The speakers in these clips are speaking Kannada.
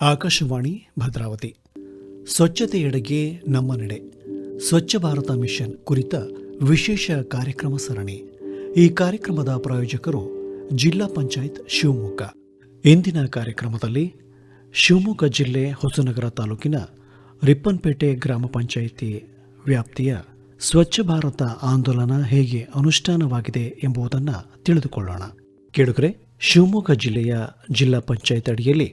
ಆಕಾಶವಾಣಿ ಭದ್ರಾವತಿ. ಸ್ವಚ್ಛತೆಯೆಡೆಗೆ ನಮ್ಮ ನಡೆ. ಸ್ವಚ್ಛ ಭಾರತ ಮಿಷನ್ ಕುರಿತ ವಿಶೇಷ ಕಾರ್ಯಕ್ರಮ ಸರಣಿ. ಈ ಕಾರ್ಯಕ್ರಮದ ಪ್ರಾಯೋಜಕರು ಜಿಲ್ಲಾ ಪಂಚಾಯತ್ ಶಿವಮೊಗ್ಗ. ಇಂದಿನ ಕಾರ್ಯಕ್ರಮದಲ್ಲಿ ಶಿವಮೊಗ್ಗ ಜಿಲ್ಲೆ ಹೊಸನಗರ ತಾಲೂಕಿನ ರಿಪ್ಪನ್ಪೇಟೆ ಗ್ರಾಮ ಪಂಚಾಯಿತಿ ವ್ಯಾಪ್ತಿಯ ಸ್ವಚ್ಛ ಭಾರತ ಆಂದೋಲನ ಹೇಗೆ ಅನುಷ್ಠಾನವಾಗಿದೆ ಎಂಬುದನ್ನು ತಿಳಿದುಕೊಳ್ಳೋಣ. ಕೇಳುಗರೆ, ಶಿವಮೊಗ್ಗ ಜಿಲ್ಲೆಯ ಜಿಲ್ಲಾ ಪಂಚಾಯತ್ ಅಡಿಯಲ್ಲಿ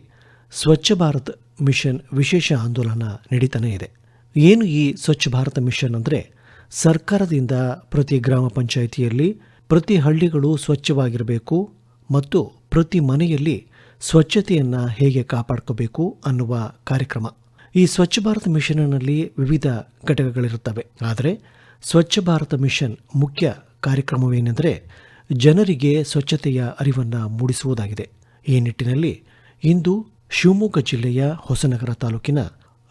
ಸ್ವಚ್ಛ ಭಾರತ್ ಮಿಷನ್ ವಿಶೇಷ ಆಂದೋಲನ ನಡೀತಾನೇ ಇದೆ. ಏನು ಈ ಸ್ವಚ್ಛ ಭಾರತ ಮಿಷನ್ ಅಂದರೆ? ಸರ್ಕಾರದಿಂದ ಪ್ರತಿ ಗ್ರಾಮ ಪಂಚಾಯಿತಿಯಲ್ಲಿ ಪ್ರತಿ ಹಳ್ಳಿಗಳು ಸ್ವಚ್ಛವಾಗಿರಬೇಕು ಮತ್ತು ಪ್ರತಿ ಮನೆಯಲ್ಲಿ ಸ್ವಚ್ಛತೆಯನ್ನು ಹೇಗೆ ಕಾಪಾಡ್ಕೋಬೇಕು ಅನ್ನುವ ಕಾರ್ಯಕ್ರಮ. ಈ ಸ್ವಚ್ಛ ಭಾರತ ಮಿಷನ್ನಲ್ಲಿ ವಿವಿಧ ಘಟಕಗಳಿರುತ್ತವೆ. ಆದರೆ ಸ್ವಚ್ಛ ಭಾರತ ಮಿಷನ್ ಮುಖ್ಯ ಕಾರ್ಯಕ್ರಮವೇನೆಂದರೆ ಜನರಿಗೆ ಸ್ವಚ್ಛತೆಯ ಅರಿವನ್ನು ಮೂಡಿಸುವುದಾಗಿದೆ. ಈ ನಿಟ್ಟಿನಲ್ಲಿ ಇಂದು ಶಿವಮೊಗ್ಗ ಜಿಲ್ಲೆಯ ಹೊಸನಗರ ತಾಲೂಕಿನ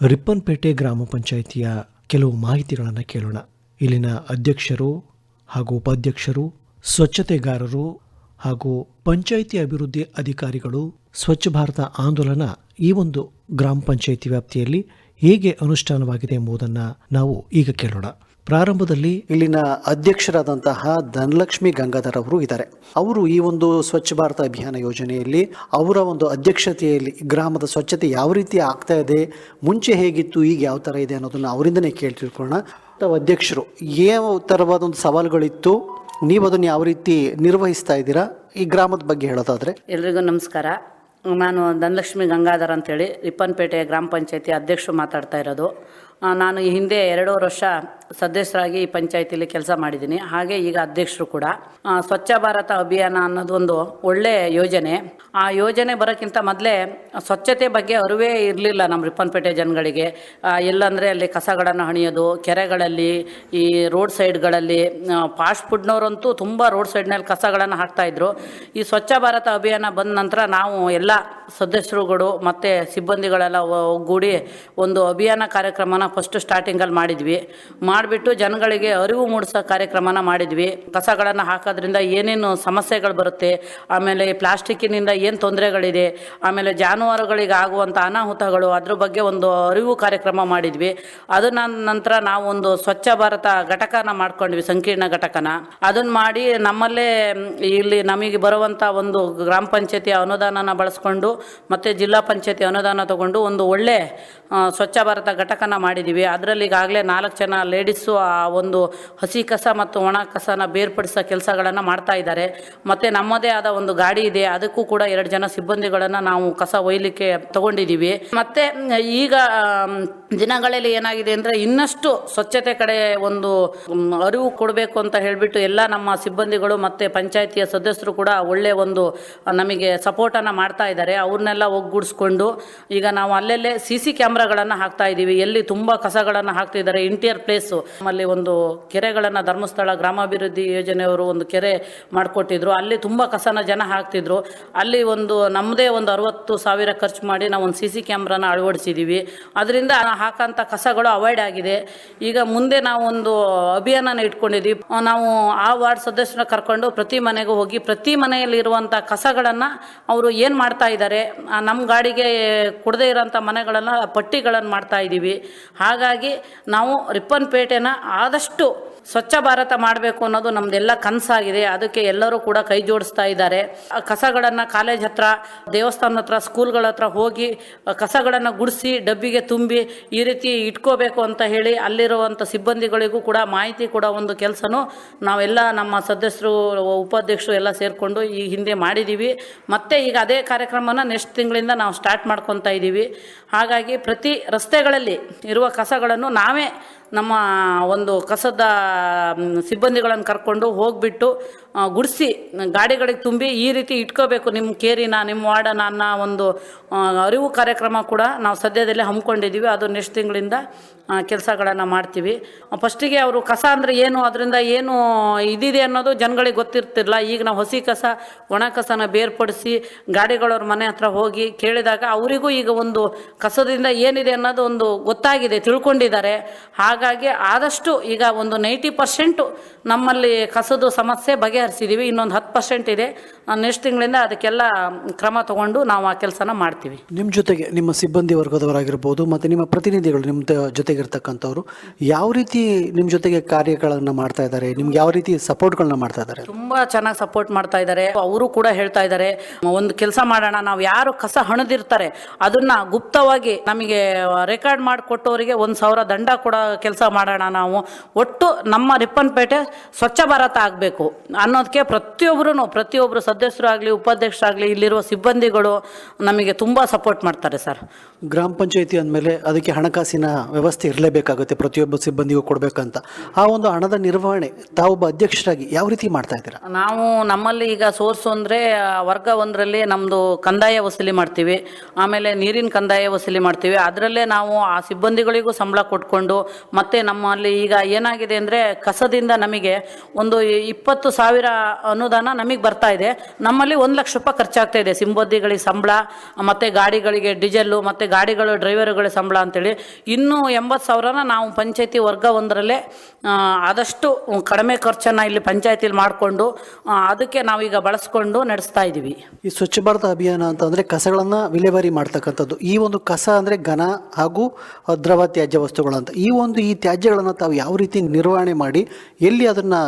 ರಿಪ್ಪನ್ಪೇಟೆ ಗ್ರಾಮ ಪಂಚಾಯಿತಿಯ ಕೆಲವು ಮಾಹಿತಿಗಳನ್ನು ಕೇಳೋಣ. ಇಲ್ಲಿನ ಅಧ್ಯಕ್ಷರು ಹಾಗೂ ಉಪಾಧ್ಯಕ್ಷರು, ಸ್ವಚ್ಛತೆಗಾರರು ಹಾಗೂ ಪಂಚಾಯಿತಿ ಅಭಿವೃದ್ಧಿ ಅಧಿಕಾರಿಗಳು ಸ್ವಚ್ಛ ಭಾರತ ಆಂದೋಲನ ಈ ಒಂದು ಗ್ರಾಮ ಪಂಚಾಯಿತಿ ವ್ಯಾಪ್ತಿಯಲ್ಲಿ ಹೇಗೆ ಅನುಷ್ಠಾನವಾಗಿದೆ ಎಂಬುದನ್ನು ನಾವು ಈಗ ಕೇಳೋಣ. ಪ್ರಾರಂಭದಲ್ಲಿ ಇಲ್ಲಿನ ಅಧ್ಯಕ್ಷರಾದಂತಹ ಧನಲಕ್ಷ್ಮಿ ಗಂಗಾಧರ್ ಅವರು ಇದ್ದಾರೆ. ಅವರು ಈ ಒಂದು ಸ್ವಚ್ಛ ಭಾರತ ಅಭಿಯಾನ ಯೋಜನೆಯಲ್ಲಿ ಅವರ ಒಂದು ಅಧ್ಯಕ್ಷತೆಯಲ್ಲಿ ಗ್ರಾಮದ ಸ್ವಚ್ಛತೆ ಯಾವ ರೀತಿ ಆಗ್ತಾ ಇದೆ ಮುಂಚೆ ಹೇಗಿತ್ತು ಈಗ ಯಾವ ಥರ ಇದೆ ಅನ್ನೋದನ್ನು ಅವರಿಂದನೇ ಕೇಳಿ ತಿಳ್ಕೊಳ್ಳೋಣ ತಾವು ಅಧ್ಯಕ್ಷರು ಯಾವ ಥರವಾದ ಒಂದು ಸವಾಲುಗಳಿತ್ತು ನೀವು ಅದನ್ನು ಯಾವ ರೀತಿ ನಿರ್ವಹಿಸ್ತಾ ಇದ್ದೀರಾ? ಈ ಗ್ರಾಮದ ಬಗ್ಗೆ ಹೇಳೋದಾದ್ರೆ. ಎಲ್ರಿಗೂ ನಮಸ್ಕಾರ. ನಾನು ಧನಲಕ್ಷ್ಮಿ ಗಂಗಾಧರ್ ಅಂತೇಳಿ ರಿಪ್ಪನ್ಪೇಟೆ ಗ್ರಾಮ ಪಂಚಾಯತಿ ಅಧ್ಯಕ್ಷರು ಮಾತಾಡ್ತಾ ಇರೋದು. ನಾನು ಈ ಹಿಂದೆ ಎರಡೂವರೆ ವರ್ಷ ಸದಸ್ಯರಾಗಿ ಈ ಪಂಚಾಯತಿಲಿ ಕೆಲಸ ಮಾಡಿದ್ದೀನಿ. ಹಾಗೆ ಈಗ ಅಧ್ಯಕ್ಷರು ಕೂಡ. ಸ್ವಚ್ಛ ಭಾರತ ಅಭಿಯಾನ ಅನ್ನೋದು ಒಂದು ಒಳ್ಳೆಯ ಯೋಜನೆ. ಆ ಯೋಜನೆ ಬರೋಕ್ಕಿಂತ ಮೊದಲೇ ಸ್ವಚ್ಛತೆ ಬಗ್ಗೆ ಅರಿವೇ ಇರಲಿಲ್ಲ ನಮ್ಮ ರಿಪ್ಪನ್ಪೇಟೆ ಜನಗಳಿಗೆ. ಎಲ್ಲಂದರೆ ಅಲ್ಲಿ ಕಸಗಳನ್ನು ಹಣಿಯೋದು, ಕೆರೆಗಳಲ್ಲಿ, ಈ ರೋಡ್ ಸೈಡ್ಗಳಲ್ಲಿ ಫಾಸ್ಟ್ ಫುಡ್ನವರಂತೂ ತುಂಬ ರೋಡ್ ಸೈಡ್ನಲ್ಲಿ ಕಸಗಳನ್ನು ಹಾಕ್ತಾಯಿದ್ರು ಈ ಸ್ವಚ್ಛ ಭಾರತ ಅಭಿಯಾನ ಬಂದ ನಂತರ ನಾವು ಎಲ್ಲ ಸದಸ್ಯರುಗಳು ಮತ್ತು ಸಿಬ್ಬಂದಿಗಳೆಲ್ಲ ಒಗ್ಗೂಡಿ ಒಂದು ಅಭಿಯಾನ ಕಾರ್ಯಕ್ರಮನ ಫಸ್ಟ್ ಸ್ಟಾರ್ಟಿಂಗಲ್ಲಿ ಮಾಡಿದ್ವಿ. ಮಾಡಿಬಿಟ್ಟು ಜನಗಳಿಗೆ ಅರಿವು ಮೂಡಿಸೋ ಕಾರ್ಯಕ್ರಮನ ಮಾಡಿದ್ವಿ. ಕಸಗಳನ್ನು ಹಾಕೋದ್ರಿಂದ ಏನೇನು ಸಮಸ್ಯೆಗಳು ಬರುತ್ತೆ, ಆಮೇಲೆ ಪ್ಲಾಸ್ಟಿಕ್ಕಿನಿಂದ ಏನು ತೊಂದರೆಗಳಿದೆ, ಆಮೇಲೆ ಜಾನುವಾರುಗಳಿಗೆ ಆಗುವಂಥ ಅನಾಹುತಗಳು, ಅದ್ರ ಬಗ್ಗೆ ಒಂದು ಅರಿವು ಕಾರ್ಯಕ್ರಮ ಮಾಡಿದ್ವಿ. ಅದನ್ನ ನಂತರ ನಾವು ಒಂದು ಸ್ವಚ್ಛ ಭಾರತ ಘಟಕನ ಮಾಡ್ಕೊಂಡ್ವಿ, ಸಂಕೀರ್ಣ ಘಟಕನ. ಅದನ್ನ ಮಾಡಿ ನಮ್ಮಲ್ಲೇ ಇಲ್ಲಿ ನಮಗೆ ಬರುವಂಥ ಒಂದು ಗ್ರಾಮ ಪಂಚಾಯತಿ ಅನುದಾನನ ಬಳಸ್ಕೊಂಡು, ಮತ್ತು ಜಿಲ್ಲಾ ಪಂಚಾಯತಿ ಅನುದಾನ ತಗೊಂಡು ಒಂದು ಒಳ್ಳೆ ಸ್ವಚ್ಛ ಭಾರತ ಘಟಕನ ಮಾಡಿದ್ದೀವಿ ಅದರಲ್ಲಿ ಈಗಾಗಲೇ ನಾಲ್ಕು ಜನ ಲೇಡೀಸು ಆ ಒಂದು ಹಸಿ ಕಸ ಮತ್ತು ಒಣ ಕಸನ ಬೇರ್ಪಡಿಸೋ ಕೆಲಸಗಳನ್ನು ಮಾಡ್ತಾ ಇದ್ದಾರೆ. ಮತ್ತು ನಮ್ಮದೇ ಆದ ಒಂದು ಗಾಡಿ ಇದೆ. ಅದಕ್ಕೂ ಕೂಡ ಎರಡು ಜನ ಸಿಬ್ಬಂದಿಗಳನ್ನು ನಾವು ಕಸ ಒಯ್ಯಲಿಕ್ಕೆ ತಗೊಂಡಿದ್ದೀವಿ. ಮತ್ತು, ಈಗ ದಿನಗಳಲ್ಲಿ ಏನಾಗಿದೆ ಅಂದರೆ ಇನ್ನಷ್ಟು ಸ್ವಚ್ಛತೆ ಕಡೆ ಒಂದು ಅರಿವು ಕೊಡಬೇಕು ಅಂತ ಹೇಳಿಬಿಟ್ಟು ಎಲ್ಲ ನಮ್ಮ ಸಿಬ್ಬಂದಿಗಳು ಮತ್ತು ಪಂಚಾಯಿತಿಯ ಸದಸ್ಯರು ಕೂಡ ಒಳ್ಳೆ ಒಂದು, ನಮಗೆ ಸಪೋರ್ಟನ್ನು ಮಾಡ್ತಾ ಇದ್ದಾರೆ. ಅವ್ರನ್ನೆಲ್ಲ ಒಗ್ಗೂಡಿಸ್ಕೊಂಡು ಈಗ ನಾವು ಅಲ್ಲೆಲ್ಲೇ ಸಿ ಸಿ ಕ್ಯಾಮ್ರಾಗಳನ್ನು ಹಾಕ್ತಾ ಇದ್ದೀವಿ. ಎಲ್ಲಿ ತುಂಬ ಕಸಗಳನ್ನು ಹಾಕ್ತಿದ್ದಾರೆ. ಇಂಟಿಯರ್ ಪ್ಲೇಸು ನಮ್ಮಲ್ಲಿ ಒಂದು ಕೆರೆಗಳನ್ನು ಧರ್ಮಸ್ಥಳ ಗ್ರಾಮಾಭಿವೃದ್ಧಿ ಯೋಜನೆಯವರು ಒಂದು ಕೆರೆ ಮಾಡಿಕೊಟ್ಟಿದ್ರು. ಅಲ್ಲಿ ತುಂಬ ಕಸನ ಜನ ಹಾಕ್ತಿದ್ರು. ಅಲ್ಲಿ ಒಂದು ನಮ್ಮದೇ ಒಂದು ಅರವತ್ತು ಸಾವಿರ ಖರ್ಚು ಮಾಡಿ ನಾವು ಒಂದು ಸಿ ಸಿ ಕ್ಯಾಮ್ರಾನ ಅಳವಡಿಸಿದ್ದೀವಿ ಅದರಿಂದ ಹಾಕೋಂಥ ಕಸಗಳು ಅವಾಯ್ಡ್ ಆಗಿದೆ. ಈಗ ಮುಂದೆ ನಾವು ಒಂದು ಅಭಿಯಾನನ ಇಟ್ಕೊಂಡಿದ್ದೀವಿ ನಾವು ಆ ವಾರ್ಡ್ ಸದಸ್ಯರನ್ನ ಕರ್ಕೊಂಡು ಪ್ರತಿ ಮನೆಗೂ ಹೋಗಿ ಪ್ರತಿ ಮನೆಯಲ್ಲಿ ಇರುವಂಥ ಕಸಗಳನ್ನು ಅವರು ಏನು ಮಾಡ್ತಾ ಇದ್ದಾರೆ ನಮ್ಮ ಗಾಡಿಗೆ ಕುಡದೇ ಇರೋಂಥ ಮನೆಗಳನ್ನು ಪಟ್ಟಿಗಳನ್ನು ಮಾಡ್ತಾ ಇದ್ದೀವಿ ಹಾಗಾಗಿ ನಾವು ರಿಪ್ಪನ್ಪೇಟೆನ ಆದಷ್ಟು ಸ್ವಚ್ಛ ಭಾರತ ಮಾಡಬೇಕು ಅನ್ನೋದು ನಮ್ದೆಲ್ಲ ಕನಸಾಗಿದೆ. ಅದಕ್ಕೆ ಎಲ್ಲರೂ ಕೂಡ ಕೈ ಜೋಡಿಸ್ತಾ ಇದ್ದಾರೆ. ಕಸಗಳನ್ನು ಕಾಲೇಜ್ ಹತ್ರ, ದೇವಸ್ಥಾನದ ಹತ್ರ, ಸ್ಕೂಲ್ಗಳ ಹತ್ರ ಹೋಗಿ ಕಸಗಳನ್ನು ಗುಡಿಸಿ, ಡಬ್ಬಿಗೆ ತುಂಬಿ ಈ ರೀತಿ ಇಟ್ಕೋಬೇಕು ಅಂತ ಹೇಳಿ ಅಲ್ಲಿರುವಂಥ ಸಿಬ್ಬಂದಿಗಳಿಗೂ ಕೂಡ ಮಾಹಿತಿ ಕೂಡ ಒಂದು ಕೆಲಸನೂ ನಾವೆಲ್ಲ ನಮ್ಮ ಸದಸ್ಯರು, ಉಪಾಧ್ಯಕ್ಷರು ಎಲ್ಲ ಸೇರಿಕೊಂಡು ಈ ಹಿಂದೆ ಮಾಡಿದ್ದೀವಿ ಮತ್ತೆ ಈಗ ಅದೇ ಕಾರ್ಯಕ್ರಮನ ನೆಕ್ಸ್ಟ್ ತಿಂಗಳಿಂದ ನಾವು ಸ್ಟಾರ್ಟ್ ಮಾಡ್ಕೊತಾ ಇದ್ದೀವಿ ಹಾಗಾಗಿ ಪ್ರತಿ ರಸ್ತೆಗಳಲ್ಲಿ ಇರುವ ಕಸಗಳನ್ನು ನಾವೇ ನಮ್ಮ ಒಂದು ಕಸದ ಸಿಬ್ಬಂದಿಗಳನ್ನು ಕರ್ಕೊಂಡು ಹೋಗಿಬಿಟ್ಟು ಗುಡಿಸಿ, ಗಾಡಿಗಳಿಗೆ ತುಂಬಿ ಈ ರೀತಿ ಇಟ್ಕೋಬೇಕು ನಿಮ್ಮ ಕೇರಿನ, ನಿಮ್ಮ ವಾರ್ಡನ ಅನ್ನೋ ಒಂದು ಅರಿವು ಕಾರ್ಯಕ್ರಮ ಕೂಡ ನಾವು ಸದ್ಯದಲ್ಲೇ ಹಮ್ಮಿಕೊಂಡಿದ್ದೀವಿ. ಅದು ನೆಕ್ಸ್ಟ್ ತಿಂಗಳಿಂದ ಕೆಲಸಗಳನ್ನು ಮಾಡ್ತೀವಿ. ಫಸ್ಟಿಗೆ ಅವರು ಕಸ ಅಂದರೆ ಏನು, ಅದರಿಂದ ಏನು ಇದಿದೆ ಅನ್ನೋದು ಜನಗಳಿಗೆ ಗೊತ್ತಿರ್ತಿಲ್ಲ ಈಗ ನಾವು ಹಸಿ ಕಸ, ಒಣ ಕಸನ ಬೇರ್ಪಡಿಸಿ ಗಾಡಿಗಳವ್ರ ಮನೆ ಹತ್ರ ಹೋಗಿ ಕೇಳಿದಾಗ ಅವರಿಗೂ ಈಗ ಒಂದು ಕಸದಿಂದ ಏನಿದೆ ಅನ್ನೋದು ಒಂದು ಗೊತ್ತಾಗಿದೆ, ತಿಳ್ಕೊಂಡಿದ್ದಾರೆ. ಹಾಗಾಗಿ ಹಾಗಾಗಿ ಆದಷ್ಟು ಈಗ ಒಂದು ನೈಂಟಿ ಪರ್ಸೆಂಟು ನಮ್ಮಲ್ಲಿ ಕಸದ ಸಮಸ್ಯೆ ಬಗೆಹರಿಸಿದ್ದೀವಿ ಇನ್ನೊಂದು ಹತ್ತು ಪರ್ಸೆಂಟ್ ಇದೆ. ನೆಕ್ಸ್ಟ್ ತಿಂಗಳಿಂದ ಅದಕ್ಕೆಲ್ಲ ಕ್ರಮ ತಗೊಂಡು ನಾವು ಆ ಕೆಲಸನ ಮಾಡ್ತೀವಿ. ನಿಮ್ಮ ಜೊತೆಗೆ ನಿಮ್ಮ ಸಿಬ್ಬಂದಿ ವರ್ಗದವರಾಗಿರ್ಬೋದು ಮತ್ತು ನಿಮ್ಮ ಪ್ರತಿನಿಧಿಗಳು ನಿಮ್ಮ ಜೊತೆಗೆ ಜೊತೆಗಿರ್ತಕ್ಕಂಥವ್ರು ಯಾವ ರೀತಿ ನಿಮ್ಮ ಜೊತೆಗೆ ಕಾರ್ಯಗಳನ್ನು ಮಾಡ್ತಾ ಇದ್ದಾರೆ? ನಿಮ್ಗೆ ಯಾವ ರೀತಿ ಸಪೋರ್ಟ್ಗಳನ್ನ ಮಾಡ್ತಾ ಇದ್ದಾರೆ? ತುಂಬಾ ಚೆನ್ನಾಗಿ ಸಪೋರ್ಟ್ ಮಾಡ್ತಾ ಇದ್ದಾರೆ. ಅವರು ಕೂಡ ಹೇಳ್ತಾ ಇದ್ದಾರೆ ಒಂದು ಕೆಲಸ ಮಾಡೋಣ ನಾವು ಯಾರು ಕಸ ಹಣದಿರ್ತಾರೆ ಅದನ್ನ ಗುಪ್ತವಾಗಿ ನಮಗೆ ರೆಕಾರ್ಡ್ ಮಾಡಿಕೊಟ್ಟವರಿಗೆ ಒಂದು ಸಾವಿರ ದಂಡ ಕೂಡ ಕೆಲಸ ಮಾಡೋಣ ನಾವು. ಒಟ್ಟು ನಮ್ಮ ರಿಪ್ಪನ್ಪೇಟೆ ಸ್ವಚ್ಛ ಭಾರತ ಆಗಬೇಕು ಅನ್ನೋದಕ್ಕೆ ಪ್ರತಿಯೊಬ್ಬರು ಸದಸ್ಯರು ಆಗಲಿ ಉಪಾಧ್ಯಕ್ಷರಾಗಲಿ ಇಲ್ಲಿರುವ ಸಿಬ್ಬಂದಿಗಳು ನಮಗೆ ತುಂಬ ಸಪೋರ್ಟ್ ಮಾಡ್ತಾರೆ ಸರ್. ಗ್ರಾಮ ಪಂಚಾಯತಿ ಅಂದಮೇಲೆ ಅದಕ್ಕೆ ಹಣಕಾಸಿನ ವ್ಯವಸ್ಥೆ ಇರಲೇಬೇಕಾಗುತ್ತೆ ಪ್ರತಿಯೊಬ್ಬ ಸಿಬ್ಬಂದಿಗೂ ಕೊಡಬೇಕಂತ. ಆ ಒಂದು ಹಣದ ನಿರ್ವಹಣೆ ತಾವೊಬ್ಬ ಅಧ್ಯಕ್ಷರಾಗಿ ಯಾವ ರೀತಿ ಮಾಡ್ತಾ ಇದ್ದೀರಾ? ನಾವು ನಮ್ಮಲ್ಲಿ ಈಗ ಸೋರ್ಸು ಅಂದರೆ ವರ್ಗ ಒಂದರಲ್ಲಿ ನಮ್ಮದು ಕಂದಾಯ ವಸೂಲಿ ಮಾಡ್ತೀವಿ. ಆಮೇಲೆ ನೀರಿನ ಕಂದಾಯ ವಸೂಲಿ ಮಾಡ್ತೀವಿ. ಅದರಲ್ಲೇ ನಾವು ಆ ಸಿಬ್ಬಂದಿಗಳಿಗೂ ಸಂಬಳ ಕೊಟ್ಕೊಂಡು ಮತ್ತು ನಮ್ಮಲ್ಲಿ ಈಗ ಏನಾಗಿದೆ ಅಂದರೆ ಕಸದಿಂದ ನಮಗೆ ಒಂದು ಇಪ್ಪತ್ತು ಸಾವಿರ ಅನುದಾನ ನಮಗೆ ಬರ್ತಾ ಇದೆ. ನಮ್ಮಲ್ಲಿ ಒಂದು ಲಕ್ಷ ರೂಪಾಯಿ ಖರ್ಚಾಗ್ತಾ ಇದೆ. ಸಿಂಬೋದಿಗಳಿಗೆ ಸಂಬಳ, ಮತ್ತು ಗಾಡಿಗಳಿಗೆ ಡೀಸೆಲ್ಲು ಮತ್ತು ಗಾಡಿಗಳು ಡ್ರೈವರ್ಗಳಿಗೆ ಸಂಬಳ ಅಂತೇಳಿ. ಇನ್ನೂ ಎಂಬತ್ತು ಸಾವಿರನ ನಾವು ಪಂಚಾಯತಿ ವರ್ಗ ಒಂದರಲ್ಲೇ ಆದಷ್ಟು ಕಡಿಮೆ ಖರ್ಚನ್ನು ಇಲ್ಲಿ ಪಂಚಾಯತಿಲಿ ಮಾಡಿಕೊಂಡು ಅದಕ್ಕೆ ನಾವೀಗ ಬಳಸ್ಕೊಂಡು ನಡೆಸ್ತಾ ಇದ್ದೀವಿ ಈ ಸ್ವಚ್ಛ ಭಾರತ ಅಭಿಯಾನ ಅಂತಂದ್ರೆ ಕಸಗಳನ್ನು ವಿಲೇವಾರಿ ಮಾಡ್ತಕ್ಕಂಥದ್ದು. ಈ ಒಂದು ಕಸ ಅಂದರೆ ಘನ ಹಾಗೂ ದ್ರವ ತ್ಯಾಜ್ಯ ವಸ್ತುಗಳಂತ. ಅಂತ ಈ ಒಂದು ಈ ತ್ಯಾಜ್ಯಗಳನ್ನು ತಾವು ಯಾವ ರೀತಿ ನಿರ್ವಹಣೆ ಮಾಡಿ ಎಲ್ಲಿ ಅದನ್ನು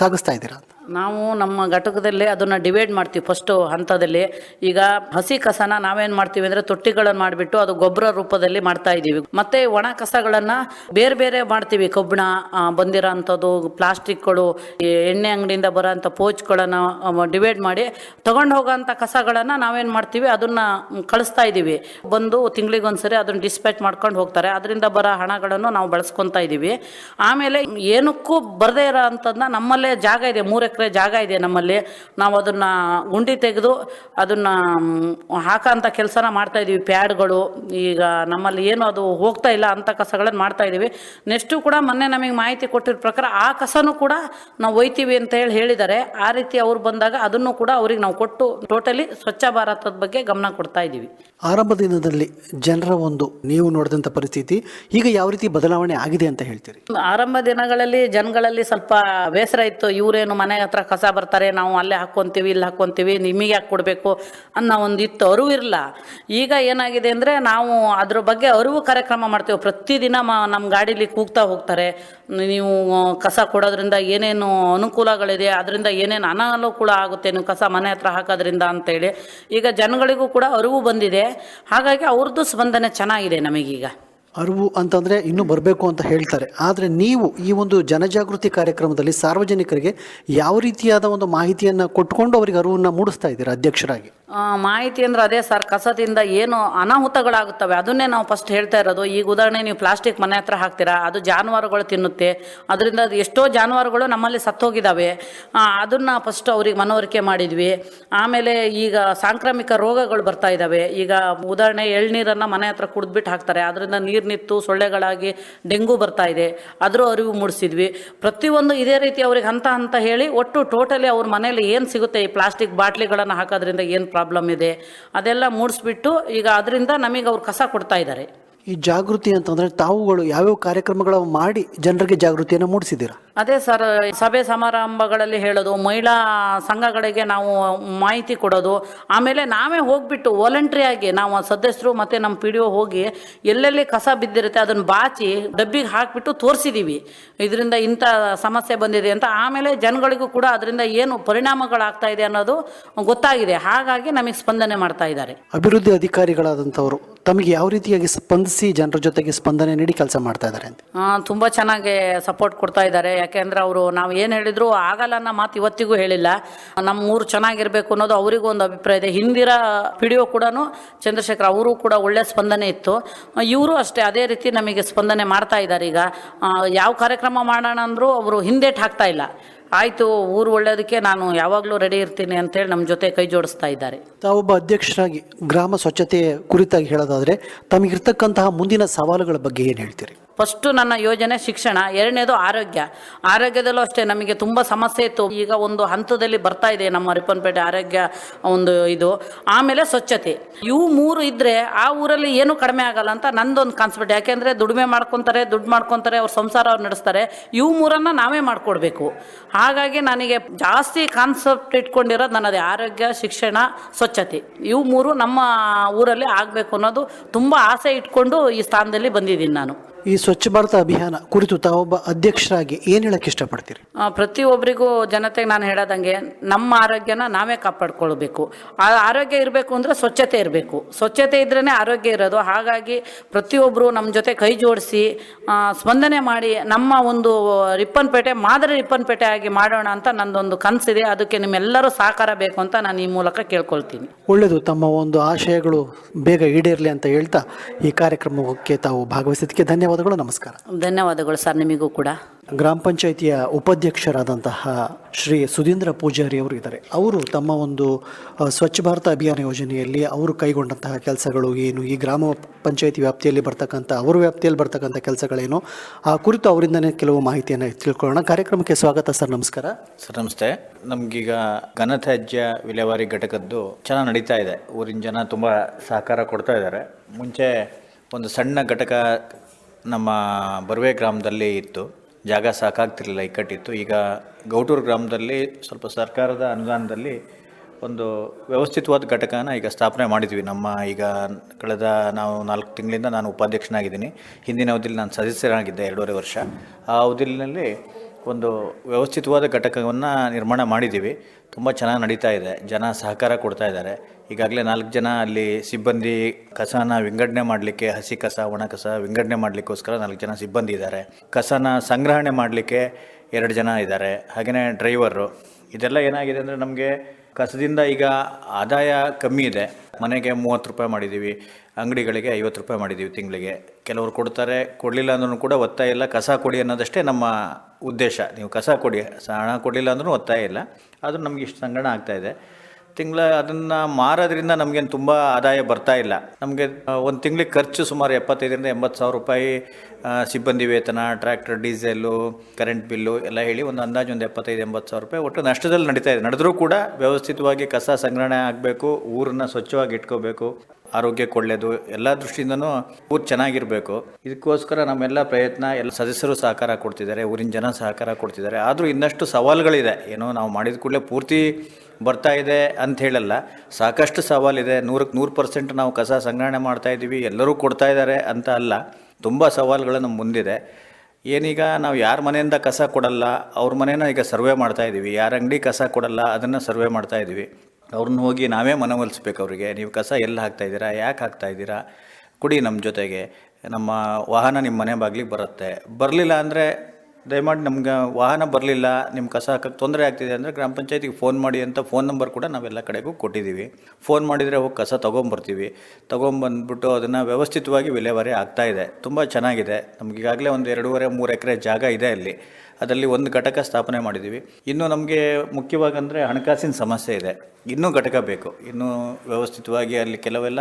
ಸಾಗಿಸ್ತಾ ಇದ್ದೀರಾ ನಾವು ನಮ್ಮ ಘಟಕದಲ್ಲಿ ಅದನ್ನು ಡಿವೈಡ್ ಮಾಡ್ತೀವಿ ಫಸ್ಟು ಹಂತದಲ್ಲಿ. ಈಗ ಹಸಿ ಕಸನ ನಾವೇನು ಮಾಡ್ತೀವಿ ಅಂದರೆ ತೊಟ್ಟಿಗಳನ್ನು ಮಾಡಿಬಿಟ್ಟು ಅದು ಗೊಬ್ಬರ ರೂಪದಲ್ಲಿ ಮಾಡ್ತಾ ಇದ್ದೀವಿ. ಮತ್ತೆ ಒಣ ಕಸಗಳನ್ನು ಬೇರೆ ಬೇರೆ ಮಾಡ್ತೀವಿ. ಕಬ್ಬಿಣ ಬಂದಿರೋ ಅಂಥದ್ದು ಪ್ಲಾಸ್ಟಿಕ್ಗಳು ಎಣ್ಣೆ ಅಂಗಡಿಯಿಂದ ಬರೋಂಥ ಪೋಚ್ಗಳನ್ನು ಡಿವೈಡ್ ಮಾಡಿ ತೊಗೊಂಡು ಹೋಗೋಂಥ ಕಸಗಳನ್ನು ನಾವೇನು ಮಾಡ್ತೀವಿ, ಅದನ್ನು ಕಳಿಸ್ತಾ ಇದ್ದೀವಿ. ಬಂದು ತಿಂಗಳಿಗೊಂದ್ಸರಿ ಅದನ್ನು ಡಿಸ್ಪ್ಯಾಚ್ ಮಾಡ್ಕೊಂಡು ಹೋಗ್ತಾರೆ. ಅದರಿಂದ ಬರೋ ಹಣಗಳನ್ನು ನಾವು ಬಳಸ್ಕೊತಾ ಇದ್ದೀವಿ. ಆಮೇಲೆ ಏನಕ್ಕೂ ಬರದೇ ಇರೋ ಅಂಥದ್ದನ್ನ ನಮ್ಮಲ್ಲೇ ಜಾಗ ಇದೆ, ಮೂರು ಜಾಗ ಇದೆ ನಮ್ಮಲ್ಲಿ. ನಾವು ಅದನ್ನು ಗುಂಡಿ ತೆಗೆದು ಅದನ್ನು ಹಾಕೋಂಥ ಕೆಲಸನ ಮಾಡ್ತಾಯಿದ್ದೀವಿ ಪ್ಯಾಡ್ಗಳು ಈಗ ನಮ್ಮಲ್ಲಿ ಏನು ಅದು ಹೋಗ್ತಾ ಇಲ್ಲ ಅಂಥ ಕಸಗಳನ್ನು ಮಾಡ್ತಾಯಿದ್ದೀವಿ ನೆಕ್ಸ್ಟು ಕೂಡ ಮೊನ್ನೆ ನಮಗೆ ಮಾಹಿತಿ ಕೊಟ್ಟಿರೋ ಪ್ರಕಾರ ಆ ಕಸನೂ ಕೂಡ ನಾವು ಒಯ್ತೀವಿ ಅಂತ ಹೇಳಿ ಹೇಳಿದ್ದಾರೆ ಆ ರೀತಿ ಅವ್ರು ಬಂದಾಗ ಅದನ್ನು ಕೂಡ ಅವ್ರಿಗೆ ನಾವು ಕೊಟ್ಟು ಟೋಟಲಿ ಸ್ವಚ್ಛ ಭಾರತದ ಬಗ್ಗೆ ಗಮನ ಕೊಡ್ತಾ ಇದ್ದೀವಿ ಆರಂಭ ದಿನದಲ್ಲಿ ಜನರ ಒಂದು ನೀವು ನೋಡಿದಂಥ ಪರಿಸ್ಥಿತಿ ಈಗ ಯಾವ ರೀತಿ ಬದಲಾವಣೆ ಆಗಿದೆ ಅಂತ ಹೇಳ್ತೀರಿ? ಆರಂಭ ದಿನಗಳಲ್ಲಿ ಜನಗಳಲ್ಲಿ ಸ್ವಲ್ಪ ಬೇಸರ ಇತ್ತು. ಇವರೇನು ಮನೆ ಹತ್ರ ಕಸ ಬರ್ತಾರೆ, ನಾವು ಅಲ್ಲೇ ಹಾಕ್ಕೊತೀವಿ ಇಲ್ಲಿ ಹಾಕ್ಕೊತೀವಿ ನಿಮಗೆ ಯಾಕೆ ಕೊಡಬೇಕು ಅನ್ನೋ ಒಂದು ಇತ್ತು ಅರಿವು ಇರಲ್ಲ ಈಗ ಏನಾಗಿದೆ ಅಂದರೆ ನಾವು ಅದ್ರ ಬಗ್ಗೆ ಅರಿವು ಕಾರ್ಯಕ್ರಮ ಮಾಡ್ತೇವೆ. ಪ್ರತಿದಿನ ಮ ನಮ್ಮ ಗಾಡೀಲಿ ಕೂಗ್ತಾ ಹೋಗ್ತಾರೆ. ನೀವು ಕಸ ಕೊಡೋದ್ರಿಂದ ಏನೇನು ಅನುಕೂಲಗಳಿದೆ, ಅದರಿಂದ ಏನೇನು ಅನಾನುಕೂಲ ಆಗುತ್ತೆ, ನೀವು ಕಸ ಮನೆ ಹತ್ರ ಹಾಕೋದ್ರಿಂದ ಅಂತೇಳಿ, ಈಗ ಜನಗಳಿಗೂ ಕೂಡ ಅರಿವು ಬಂದಿದೆ. ಹಾಗಾಗಿ ಅವ್ರದ್ದು ಸ್ಪಂದನೆ ಚೆನ್ನಾಗಿದೆ ನಮಗೀಗ. ಅರಿವು ಅಂತಂದರೆ ಇನ್ನೂ ಬರಬೇಕು ಅಂತ ಹೇಳ್ತಾರೆ. ಆದರೆ ನೀವು ಈ ಒಂದು ಜನಜಾಗೃತಿ ಕಾರ್ಯಕ್ರಮದಲ್ಲಿ ಸಾರ್ವಜನಿಕರಿಗೆ ಯಾವ ರೀತಿಯಾದ ಒಂದು ಮಾಹಿತಿಯನ್ನು ಕೊಟ್ಕೊಂಡು ಅವರಿಗೆ ಅರಿವನ್ನು ಮೂಡಿಸ್ತಾ ಇದ್ದೀರಾ ಅಧ್ಯಕ್ಷರಾಗಿ? ಮಾಹಿತಿ ಅಂದರೆ ಅದೇ ಸರ್, ಕಸದಿಂದ ಏನು ಅನಾಹುತಗಳಾಗುತ್ತವೆ. ಅದನ್ನೇ ನಾವು ಫಸ್ಟ್ ಹೇಳ್ತಾ ಇರೋದು. ಈಗ ಉದಾಹರಣೆ ನೀವು ಪ್ಲಾಸ್ಟಿಕ್ ಮನೆ ಹತ್ರ ಹಾಕ್ತೀರಾ, ಅದು ಜಾನುವಾರುಗಳು ತಿನ್ನುತ್ತೆ. ಅದರಿಂದ ಅದು ಎಷ್ಟೋ ಜಾನುವಾರುಗಳು ನಮ್ಮಲ್ಲಿ ಸತ್ತೋಗಿದ್ದಾವೆ ಅದನ್ನ ಫಸ್ಟ್ ಅವ್ರಿಗೆ ಮನವರಿಕೆ ಮಾಡಿದ್ವಿ. ಆಮೇಲೆ ಈಗ ಸಾಂಕ್ರಾಮಿಕ ರೋಗಗಳು ಬರ್ತಾ ಇದ್ದಾವೆ ಈಗ ಉದಾಹರಣೆ ಎಳ್ನೀರನ್ನು ಮನೆ ಹತ್ರ ಕುಡಿದ್ಬಿಟ್ಟು ಹಾಕ್ತಾರೆ. ಅದರಿಂದ ನೀರು ನಿಂತು ಸೊಳ್ಳೆಗಳಾಗಿ ಡೆಂಗು ಬರ್ತಾ ಇದೆ. ಅದ್ರ ಅರಿವು ಮೂಡಿಸಿದ್ವಿ. ಪ್ರತಿಯೊಂದು ಇದೇ ರೀತಿ ಅವ್ರಿಗೆ ಹಂತ ಹಂತ ಹೇಳಿ ಒಟ್ಟು ಟೋಟಲಿ ಅವ್ರ ಮನೇಲಿ ಏನು ಸಿಗುತ್ತೆ ಈ ಪ್ಲಾಸ್ಟಿಕ್ ಬಾಟ್ಲಿಗಳನ್ನು ಹಾಕೋದ್ರಿಂದ ಏನು ಪ್ರಾಬ್ಲಮ್ ಇದೆ, ಅದೆಲ್ಲ ಮೂಡಿಸ್ಬಿಟ್ಟು ಈಗ ಅದರಿಂದ ನಮಗೆ ಅವ್ರು ಕಸ ಕೊಡ್ತಾ ಇದ್ದಾರೆ. ಈ ಜಾಗೃತಿ ಅಂತಂದ್ರೆ ತಾವುಗಳು ಯಾವ್ಯಾವ ಕಾರ್ಯಕ್ರಮಗಳ ಮಾಡಿ ಜನರಿಗೆ ಜಾಗೃತಿಯನ್ನು ಮೂಡಿಸಿದ್ದೀರಾ? ಅದೇ ಸರ್ ಸಭೆ ಸಮಾರಂಭಗಳಲ್ಲಿ ಹೇಳೋದು ಮಹಿಳಾ ಸಂಘಗಳಿಗೆ ನಾವು ಮಾಹಿತಿ ಕೊಡೋದು ಆಮೇಲೆ ನಾವೇ ಹೋಗ್ಬಿಟ್ಟು ವಾಲಂಟ್ರಿ ಆಗಿ ನಾವು ಸದಸ್ಯರು ಮತ್ತು ನಮ್ಮ ಪಿ ಡಿ ಒ ಹೋಗಿ ಎಲ್ಲೆಲ್ಲಿ ಕಸ ಬಿದ್ದಿರುತ್ತೆ ಅದನ್ನು ಬಾಚಿ ಡಬ್ಬಿಗೆ ಹಾಕಿಬಿಟ್ಟು ತೋರಿಸಿದ್ದೀವಿ ಇದರಿಂದ ಇಂಥ ಸಮಸ್ಯೆ ಬಂದಿದೆ ಅಂತ ಆಮೇಲೆ ಜನಗಳಿಗೂ ಕೂಡ ಅದರಿಂದ ಏನು ಪರಿಣಾಮಗಳಾಗ್ತಾ ಇದೆ ಅನ್ನೋದು ಗೊತ್ತಾಗಿದೆ. ಹಾಗಾಗಿ ನಮಗೆ ಸ್ಪಂದನೆ ಮಾಡ್ತಾ ಇದ್ದಾರೆ. ಅಭಿವೃದ್ಧಿ ಅಧಿಕಾರಿಗಳಾದಂಥವರು ತಮಗೆ ಯಾವ ರೀತಿಯಾಗಿ ಸ್ಪಂದಿಸಿ ಜನರ ಜೊತೆಗೆ ಸ್ಪಂದನೆ ನೀಡಿ ಕೆಲಸ ಮಾಡ್ತಾ ಇದ್ದಾರೆ ತುಂಬ ಚೆನ್ನಾಗಿ ಸಪೋರ್ಟ್ ಕೊಡ್ತಾ ಇದ್ದಾರೆ. ಯಾಕೆಂದ್ರೆ ಅವರು ನಾವು ಏನು ಹೇಳಿದ್ರು ಆಗಲ್ಲ ಅನ್ನೋ ಮಾತು ಇವತ್ತಿಗೂ ಹೇಳಿಲ್ಲ. ನಮ್ಮ ಊರು ಚೆನ್ನಾಗಿರ್ಬೇಕು ಅನ್ನೋದು ಅವರಿಗೂ ಒಂದು ಅಭಿಪ್ರಾಯ ಇದೆ. ಹಿಂದಿರ ಪಿ ಡಿ ಒ ಕೂಡ ಚಂದ್ರಶೇಖರ್ ಅವರು ಕೂಡ ಒಳ್ಳೆ ಸ್ಪಂದನೆ ಇತ್ತು. ಇವರು ಅಷ್ಟೇ, ಅದೇ ರೀತಿ ನಮಗೆ ಸ್ಪಂದನೆ ಮಾಡ್ತಾ ಇದ್ದಾರೆ ಈಗ. ಯಾವ ಕಾರ್ಯಕ್ರಮ ಮಾಡೋಣ ಅಂದರೂ ಅವರು ಹಿಂದೇಟ್ ಹಾಕ್ತಾ ಇಲ್ಲ. ಆಯಿತು, ಊರು ಒಳ್ಳೇದಕ್ಕೆ ನಾನು ಯಾವಾಗಲೂ ರೆಡಿ ಇರ್ತೀನಿ ಅಂತೇಳಿ ನಮ್ಮ ಜೊತೆ ಕೈ ಜೋಡಿಸ್ತಾ ಇದ್ದಾರೆ. ತಾವೊಬ್ಬ ಅಧ್ಯಕ್ಷರಾಗಿ ಗ್ರಾಮ ಸ್ವಚ್ಛತೆ ಕುರಿತಾಗಿ ಹೇಳೋದಾದರೆ, ತಮಗಿರ್ತಕ್ಕಂತಹ ಮುಂದಿನ ಸವಾಲುಗಳ ಬಗ್ಗೆ ಏನು ಹೇಳ್ತೀರಿ? ಫಸ್ಟು ನನ್ನ ಯೋಜನೆ ಶಿಕ್ಷಣ, ಎರಡನೇದು ಆರೋಗ್ಯ. ಆರೋಗ್ಯದಲ್ಲೂ ಅಷ್ಟೇ ನಮಗೆ ತುಂಬ ಸಮಸ್ಯೆ ಇತ್ತು. ಈಗ ಒಂದು ಹಂತದಲ್ಲಿ ಬರ್ತಾ ಇದೆ ನಮ್ಮ ರಿಪ್ಪನ್ಪೇಟೆ ಆರೋಗ್ಯ ಒಂದು ಇದು. ಆಮೇಲೆ ಸ್ವಚ್ಛತೆ. ಇವು ಮೂರು ಇದ್ದರೆ ಆ ಊರಲ್ಲಿ ಏನೂ ಕಡಿಮೆ ಆಗಲ್ಲ ಅಂತ ನಂದೊಂದು ಕಾನ್ಸೆಪ್ಟ್ ಯಾಕೆಂದರೆ ದುಡಿಮೆ ಮಾಡ್ಕೊತಾರೆ, ದುಡ್ಡು ಮಾಡ್ಕೊತಾರೆ, ಅವ್ರ ಸಂಸಾರ ಅವ್ರು ನಡೆಸ್ತಾರೆ. ಇವು ಮೂರನ್ನು ನಾವೇ ಮಾಡಿಕೊಡ್ಬೇಕು. ಹಾಗಾಗಿ ನನಗೆ ಜಾಸ್ತಿ ಕಾನ್ಸೆಪ್ಟ್ ಇಟ್ಕೊಂಡಿರೋದು ನನ್ನದೇ ಆರೋಗ್ಯ, ಶಿಕ್ಷಣ, ಸ್ವಚ್ಛತೆ. ಇವು ಮೂರು ನಮ್ಮ ಊರಲ್ಲಿ ಆಗಬೇಕು ಅನ್ನೋದು ತುಂಬ ಆಸೆ ಇಟ್ಕೊಂಡು ಈ ಸ್ಥಾನದಲ್ಲಿ ಬಂದಿದ್ದೀನಿ ನಾನು. ಈ ಸ್ವಚ್ಛ ಭಾರತ ಅಭಿಯಾನ ಕುರಿತು ತಾವೊಬ್ಬ ಅಧ್ಯಕ್ಷರಾಗಿ ಏನು ಹೇಳಕ್ಕೆ ಇಷ್ಟಪಡ್ತೀರಿ? ಪ್ರತಿಯೊಬ್ಬರಿಗೂ ಜನತೆಗೆ ನಾನು ಹೇಳೋದಂಗೆ ನಮ್ಮ ಆರೋಗ್ಯನ ನಾವೇ ಕಾಪಾಡ್ಕೊಳ್ಬೇಕು. ಆ ಆರೋಗ್ಯ ಇರಬೇಕು ಅಂದರೆ ಸ್ವಚ್ಛತೆ ಇರಬೇಕು. ಸ್ವಚ್ಛತೆ ಇದ್ರೇ ಆರೋಗ್ಯ ಇರೋದು. ಹಾಗಾಗಿ ಪ್ರತಿಯೊಬ್ಬರು ನಮ್ಮ ಜೊತೆ ಕೈ ಜೋಡಿಸಿ ಸ್ಪಂದನೆ ಮಾಡಿ ನಮ್ಮ ಒಂದು ರಿಪ್ಪನ್ಪೇಟೆ ಮಾದರಿ ರಿಪ್ಪನ್ಪೇಟೆ ಆಗಿ ಮಾಡೋಣ ಅಂತ ನಂದೊಂದು ಕನಸಿದೆ. ಅದಕ್ಕೆ ನಿಮ್ಮೆಲ್ಲರೂ ಸಹಕಾರ ಬೇಕು ಅಂತ ನಾನು ಈ ಮೂಲಕ ಕೇಳ್ಕೊಳ್ತೀನಿ. ಒಳ್ಳೆಯದು ತಮ್ಮ ಒಂದು ಆಶಯಗಳು ಬೇಗ ಈಡೇರಲಿ ಅಂತ ಹೇಳ್ತಾ ಈ ಕಾರ್ಯಕ್ರಮಕ್ಕೆ ತಾವು ಭಾಗವಹಿಸಿದ್ದಕ್ಕೆ ಧನ್ಯವಾದಗಳು ನಮಸ್ಕಾರ. ಧನ್ಯವಾದಗಳು ಸರ್ ನಿಮಗೂ ಕೂಡ. ಗ್ರಾಮ ಪಂಚಾಯಿತಿಯ ಉಪಾಧ್ಯಕ್ಷರಾದಂತಹ ಶ್ರೀ ಸುಧೀಂದ್ರ ಪೂಜಾರಿ ಅವರು ಇದ್ದಾರೆ. ಅವರು ತಮ್ಮ ಒಂದು ಸ್ವಚ್ಛ ಭಾರತ ಅಭಿಯಾನ ಯೋಜನೆಯಲ್ಲಿ ಅವರು ಕೈಗೊಂಡಂತಹ ಕೆಲಸಗಳು ಏನು? ಈ ಗ್ರಾಮ ಪಂಚಾಯಿತಿ ವ್ಯಾಪ್ತಿಯಲ್ಲಿ ಬರ್ತಕ್ಕಂಥ ಅವರ ವ್ಯಾಪ್ತಿಯಲ್ಲಿ ಬರ್ತಕ್ಕಂಥ ಕೆಲಸಗಳೇನು? ಆ ಕುರಿತು ಅವರಿಂದನೇ ಕೆಲವು ಮಾಹಿತಿಯನ್ನು ತಿಳ್ಕೊಳ್ಳೋಣ. ಕಾರ್ಯಕ್ರಮಕ್ಕೆ ಸ್ವಾಗತ ಸರ್ ನಮಸ್ಕಾರ. ಸರ್ ನಮಸ್ತೆ. ನಮಗೀಗ ಘನತ್ಯಾಜ್ಯ ವಿಲೇವಾರಿ ಘಟಕದ್ದು ಚೆನ್ನಾಗಿ ನಡೀತಾ ಇದೆ. ಊರಿನ ಜನ ತುಂಬ ಸಹಕಾರ ಕೊಡ್ತಾ ಇದ್ದಾರೆ. ಮುಂಚೆ ಒಂದು ಸಣ್ಣ ಘಟಕ ನಮ್ಮ ಬರುವೆ ಗ್ರಾಮದಲ್ಲಿ ಇತ್ತು. ಜಾಗ ಸಾಕಾಗ್ತಿರಲಿಲ್ಲ, ಇಕ್ಕಟ್ಟಿತ್ತು. ಈಗ ಗೌಟೂರು ಗ್ರಾಮದಲ್ಲಿ ಸ್ವಲ್ಪ ಸರ್ಕಾರದ ಅನುದಾನದಲ್ಲಿ ಒಂದು ವ್ಯವಸ್ಥಿತವಾದ ಘಟಕನ ಈಗ ಸ್ಥಾಪನೆ ಮಾಡಿದ್ವಿ. ನಮ್ಮ ಈಗ ಕಳೆದ ನಾವು ನಾಲ್ಕು ತಿಂಗಳಿಂದ ನಾನು ಉಪಾಧ್ಯಕ್ಷನಾಗಿದ್ದೀನಿ. ಹಿಂದಿನ ಅವಧಿಯಲ್ಲಿ ನಾನು ಸದಸ್ಯರಾಗಿದ್ದೆ ಎರಡೂವರೆ ವರ್ಷ. ಆ ಅವಧಿಯಲ್ಲಿ ಒಂದು ವ್ಯವಸ್ಥಿತವಾದ ಘಟಕವನ್ನು ನಿರ್ಮಾಣ ಮಾಡಿದ್ದೀವಿ. ತುಂಬ ಚೆನ್ನಾಗಿ ನಡೀತಾ ಇದೆ. ಜನ ಸಹಕಾರ ಕೊಡ್ತಾ ಇದ್ದಾರೆ. ಈಗಾಗಲೇ ನಾಲ್ಕು ಜನ ಅಲ್ಲಿ ಸಿಬ್ಬಂದಿ ಕಸನ ವಿಂಗಡಣೆ ಮಾಡಲಿಕ್ಕೆ, ಹಸಿ ಕಸ, ಒಣ ಕಸ ವಿಂಗಡಣೆ ಮಾಡಲಿಕ್ಕೋಸ್ಕರ ನಾಲ್ಕು ಜನ ಸಿಬ್ಬಂದಿ ಇದ್ದಾರೆ. ಕಸನ ಸಂಗ್ರಹಣೆ ಮಾಡಲಿಕ್ಕೆ ಎರಡು ಜನ ಇದ್ದಾರೆ. ಹಾಗೆಯೇ ಡ್ರೈವರು. ಇದೆಲ್ಲ ಏನಾಗಿದೆ ಅಂದರೆ ನಮಗೆ ಕಸದಿಂದ ಈಗ ಆದಾಯ ಕಮ್ಮಿ ಇದೆ. ಮನೆಗೆ ಮೂವತ್ತು ರೂಪಾಯಿ ಮಾಡಿದ್ದೀವಿ ಅಂಗಡಿಗಳಿಗೆ ಐವತ್ತು ರೂಪಾಯಿ ಮಾಡಿದ್ದೀವಿ ತಿಂಗಳಿಗೆ. ಕೆಲವರು ಕೊಡ್ತಾರೆ, ಕೊಡಲಿಲ್ಲ ಅಂದ್ರೂ ಕೂಡ ಒತ್ತಾಯ ಇಲ್ಲ. ಕಸ ಕೊಡಿ ಅನ್ನೋದಷ್ಟೇ ನಮ್ಮ ಉದ್ದೇಶ. ನೀವು ಕಸ ಕೊಡಿ. ಹಣ ಕೊಡಲಿಲ್ಲ ಅಂದ್ರೂ ಒತ್ತಾಯ ಇಲ್ಲ. ಆದರೂ ನಮಗೆ ಇಷ್ಟು ಸಂಗಣ ಆಗ್ತಾಯಿದೆ ತಿಂಗಳ ಅದನ್ನು ಮಾರೋದ್ರಿಂದ ನಮಗೇನು ತುಂಬ ಆದಾಯ ಬರ್ತಾ ಇಲ್ಲ. ನಮಗೆ ಒಂದು ತಿಂಗಳಿಗೆ ಖರ್ಚು ಸುಮಾರು ಎಪ್ಪತ್ತೈದರಿಂದ ಎಂಬತ್ತು ಸಾವಿರ ರೂಪಾಯಿ ಸಿಬ್ಬಂದಿ ವೇತನ, ಟ್ರ್ಯಾಕ್ಟರ್, ಡೀಸೆಲ್ಲು, ಕರೆಂಟ್ ಬಿಲ್ಲು ಎಲ್ಲ ಹೇಳಿ ಒಂದು ಅಂದಾಜು ಒಂದು ಎಪ್ಪತ್ತೈದು, ಎಂಬತ್ತು ಸಾವಿರ ರೂಪಾಯಿ ಒಟ್ಟು ನಷ್ಟದಲ್ಲಿ ನಡೀತಾ ಇದೆ. ನಡೆದರೂ ಕೂಡ ವ್ಯವಸ್ಥಿತವಾಗಿ ಕಸ ಸಂಗ್ರಹಣೆ ಆಗಬೇಕು, ಊರನ್ನ ಸ್ವಚ್ಛವಾಗಿ ಇಟ್ಕೋಬೇಕು ಆರೋಗ್ಯಕ್ಕೆ ಒಳ್ಳೆಯದು ಎಲ್ಲ ದೃಷ್ಟಿಯಿಂದನೂ ಊರು ಚೆನ್ನಾಗಿರಬೇಕು. ಇದಕ್ಕೋಸ್ಕರ ನಮ್ಮೆಲ್ಲ ಪ್ರಯತ್ನ, ಎಲ್ಲ ಸದಸ್ಯರು ಸಹಕಾರ ಕೊಡ್ತಿದ್ದಾರೆ, ಊರಿನ ಜನ ಸಹಕಾರ ಕೊಡ್ತಿದ್ದಾರೆ. ಆದರೂ ಇನ್ನಷ್ಟು ಸವಾಲುಗಳಿದೆ. ಏನೋ ನಾವು ಮಾಡಿದ ಕೂಡಲೇ ಪೂರ್ತಿ ಬರ್ತಾ ಇದೆ ಅಂತ ಹೇಳಲ್ಲ. ಸಾಕಷ್ಟು ಸವಾಲಿದೆ. ನೂರಕ್ಕೆ ನೂರು ಪರ್ಸೆಂಟ್ ನಾವು ಕಸ ಸಂಗ್ರಹಣೆ ಮಾಡ್ತಾ ಇದ್ದೀವಿ. ಎಲ್ಲರೂ ಕೊಡ್ತಾ ಇದ್ದಾರೆ ಅಂತ ಅಲ್ಲ. ತುಂಬ ಸವಾಲುಗಳು ನಮ್ಮ ಮುಂದಿದೆ. ಏನೀಗ ನಾವು ಯಾರ ಮನೆಯಿಂದ ಕಸ ಕೊಡಲ್ಲ, ಅವ್ರ ಮನೇನ ಈಗ ಸರ್ವೆ ಮಾಡ್ತಾ ಇದ್ದೀವಿ. ಯಾರ ಅಂಗಡಿ ಕಸ ಕೊಡಲ್ಲ, ಅದನ್ನು ಸರ್ವೆ ಮಾಡ್ತಾ ಇದ್ದೀವಿ. ಅವ್ರನ್ನ ಹೋಗಿ ನಾವೇ ಮನವೊಲಿಸ್ಬೇಕು ಅವರಿಗೆ. ನೀವು ಕಸ ಎಲ್ಲಿ ಹಾಕ್ತಾ ಇದ್ದೀರಾ, ಯಾಕೆ ಹಾಕ್ತಾ ಇದ್ದೀರಾ? ಕೊಡಿ ನಮ್ಮ ಜೊತೆಗೆ. ನಮ್ಮ ವಾಹನ ನಿಮ್ಮ ಮನೆ ಬಾಗಿಲಿಗೆ ಬರುತ್ತೆ. ಬರಲಿಲ್ಲ ಅಂದರೆ ದಯಮಾಡಿ ನಮ್ಗೆ ವಾಹನ ಬರಲಿಲ್ಲ ನಿಮ್ಮ ಕಸ ಹಾಕಕ್ಕೆ ತೊಂದರೆ ಆಗ್ತಿದೆ ಅಂದರೆ ಗ್ರಾಮ ಪಂಚಾಯತಿಗೆ ಫೋನ್ ಮಾಡಿ ಅಂತ ಫೋನ್ ನಂಬರ್ ಕೂಡ ನಾವೆಲ್ಲ ಕಡೆಗೂ ಕೊಟ್ಟಿದ್ದೀವಿ. ಫೋನ್ ಮಾಡಿದರೆ ಹೋಗಿ ಕಸ ತೊಗೊಂಬರ್ತೀವಿ. ತೊಗೊಂಬಂದ್ಬಿಟ್ಟು ಅದನ್ನು ವ್ಯವಸ್ಥಿತವಾಗಿ ವಿಲೇವಾರಿ ಆಗ್ತಾಯಿದೆ ತುಂಬ ಚೆನ್ನಾಗಿದೆ. ನಮಗೀಗಾಗಲೇ ಒಂದು ಎರಡೂವರೆ, ಮೂರು ಎಕರೆ ಜಾಗ ಇದೆ ಅಲ್ಲಿ. ಅದರಲ್ಲಿ ಒಂದು ಘಟಕ ಸ್ಥಾಪನೆ ಮಾಡಿದ್ದೀವಿ. ಇನ್ನು ನಮಗೆ ಮುಖ್ಯವಾಗಿ ಅಂದರೆ ಹಣಕಾಸಿನ ಸಮಸ್ಯೆ ಇದೆ. ಇನ್ನೂ ಘಟಕ ಬೇಕು. ಇನ್ನೂ ವ್ಯವಸ್ಥಿತವಾಗಿ ಅಲ್ಲಿ ಕೆಲವೆಲ್ಲ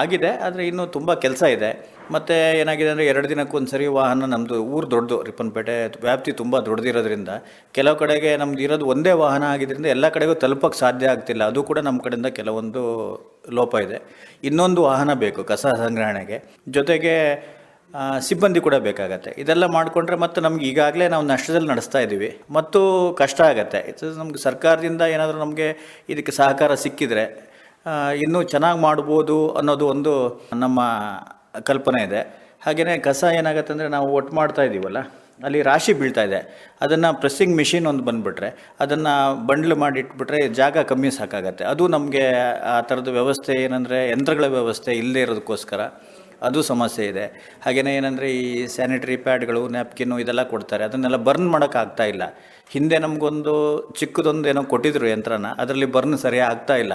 ಆಗಿದೆ, ಆದರೆ ಇನ್ನೂ ತುಂಬ ಕೆಲಸ ಇದೆ. ಮತ್ತು ಏನಾಗಿದೆ ಅಂದರೆ ಎರಡು ದಿನಕ್ಕೊಂದು ಸರಿ ವಾಹನ ನಮ್ಮದು ಊರು ದೊಡ್ಡದು, ರಿಪ್ಪನ್ಪೇಟೆ ವ್ಯಾಪ್ತಿ ತುಂಬ ದೊಡ್ಡದಿರೋದ್ರಿಂದ ಕೆಲವು ಕಡೆಗೆ ನಮ್ದು ಇರೋದು ಒಂದೇ ವಾಹನ ಆಗಿದ್ದರಿಂದ ಎಲ್ಲ ಕಡೆಗೂ ತಲುಪಕ್ಕೆ ಸಾಧ್ಯ ಆಗ್ತಿಲ್ಲ. ಅದು ಕೂಡ ನಮ್ಮ ಕಡೆಯಿಂದ ಕೆಲವೊಂದು ಲೋಪ ಇದೆ. ಇನ್ನೊಂದು ವಾಹನ ಬೇಕು ಕಸ ಸಂಗ್ರಹಣೆಗೆ. ಜೊತೆಗೆ ಸಿಬ್ಬಂದಿ ಕೂಡ ಬೇಕಾಗತ್ತೆ. ಇದೆಲ್ಲ ಮಾಡಿಕೊಂಡ್ರೆ ಮತ್ತು ನಮ್ಗೆ ಈಗಾಗಲೇ ನಾವು ನಷ್ಟದಲ್ಲಿ ನಡೆಸ್ತಾ ಇದ್ದೀವಿ. ಮತ್ತು ಕಷ್ಟ ಆಗತ್ತೆ. ಇದು ನಮ್ಗೆ ಸರ್ಕಾರದಿಂದ ಏನಾದರೂ ನಮಗೆ ಇದಕ್ಕೆ ಸಹಕಾರ ಸಿಕ್ಕಿದರೆ ಇನ್ನೂ ಚೆನ್ನಾಗಿ ಮಾಡ್ಬೋದು ಅನ್ನೋದು ಒಂದು ನಮ್ಮ ಕಲ್ಪನೆ ಇದೆ. ಹಾಗೆಯೇ ಕಸ ಏನಾಗುತ್ತೆ ಅಂದರೆ ನಾವು ಒಟ್ಟು ಮಾಡ್ತಾ ಇದ್ದೀವಲ್ಲ, ಅಲ್ಲಿ ರಾಶಿ ಬೀಳ್ತಾ ಇದೆ. ಅದನ್ನು ಪ್ರೆಸ್ಸಿಂಗ್ ಮಿಷಿನ್ ಒಂದು ಬಂದುಬಿಟ್ರೆ, ಅದನ್ನು ಬಂಡ್ಲು ಮಾಡಿ ಇಟ್ಬಿಟ್ರೆ ಜಾಗ ಕಮ್ಮಿ ಸಾಕಾಗತ್ತೆ. ಅದು ನಮಗೆ ಆ ಥರದ ವ್ಯವಸ್ಥೆ ಏನಂದರೆ ಯಂತ್ರಗಳ ವ್ಯವಸ್ಥೆ ಇಲ್ಲದೇ ಇರೋದಕ್ಕೋಸ್ಕರ. ಅದು ಸಮಸ್ಯೆ ಇದೆ. ಹಾಗೆಯೇ ಏನಂದರೆ ಈ ಸ್ಯಾನಿಟರಿ ಪ್ಯಾಡ್ಗಳು ನ್ಯಾಪ್ಕಿನ್ನು ಇದೆಲ್ಲ ಕೊಡ್ತಾರೆ. ಅದನ್ನೆಲ್ಲ ಬರ್ನ್ ಮಾಡೋಕ್ಕಾಗ್ತಾ ಇಲ್ಲ. ಹಿಂದೆ ನಮಗೊಂದು ಚಿಕ್ಕದೊಂದು ಏನೋ ಕೊಟ್ಟಿದ್ರು ಯಂತ್ರನ, ಅದರಲ್ಲಿ ಬರ್ನ್ ಸರಿಯಾಗಿ ಆಗ್ತಾ ಇಲ್ಲ.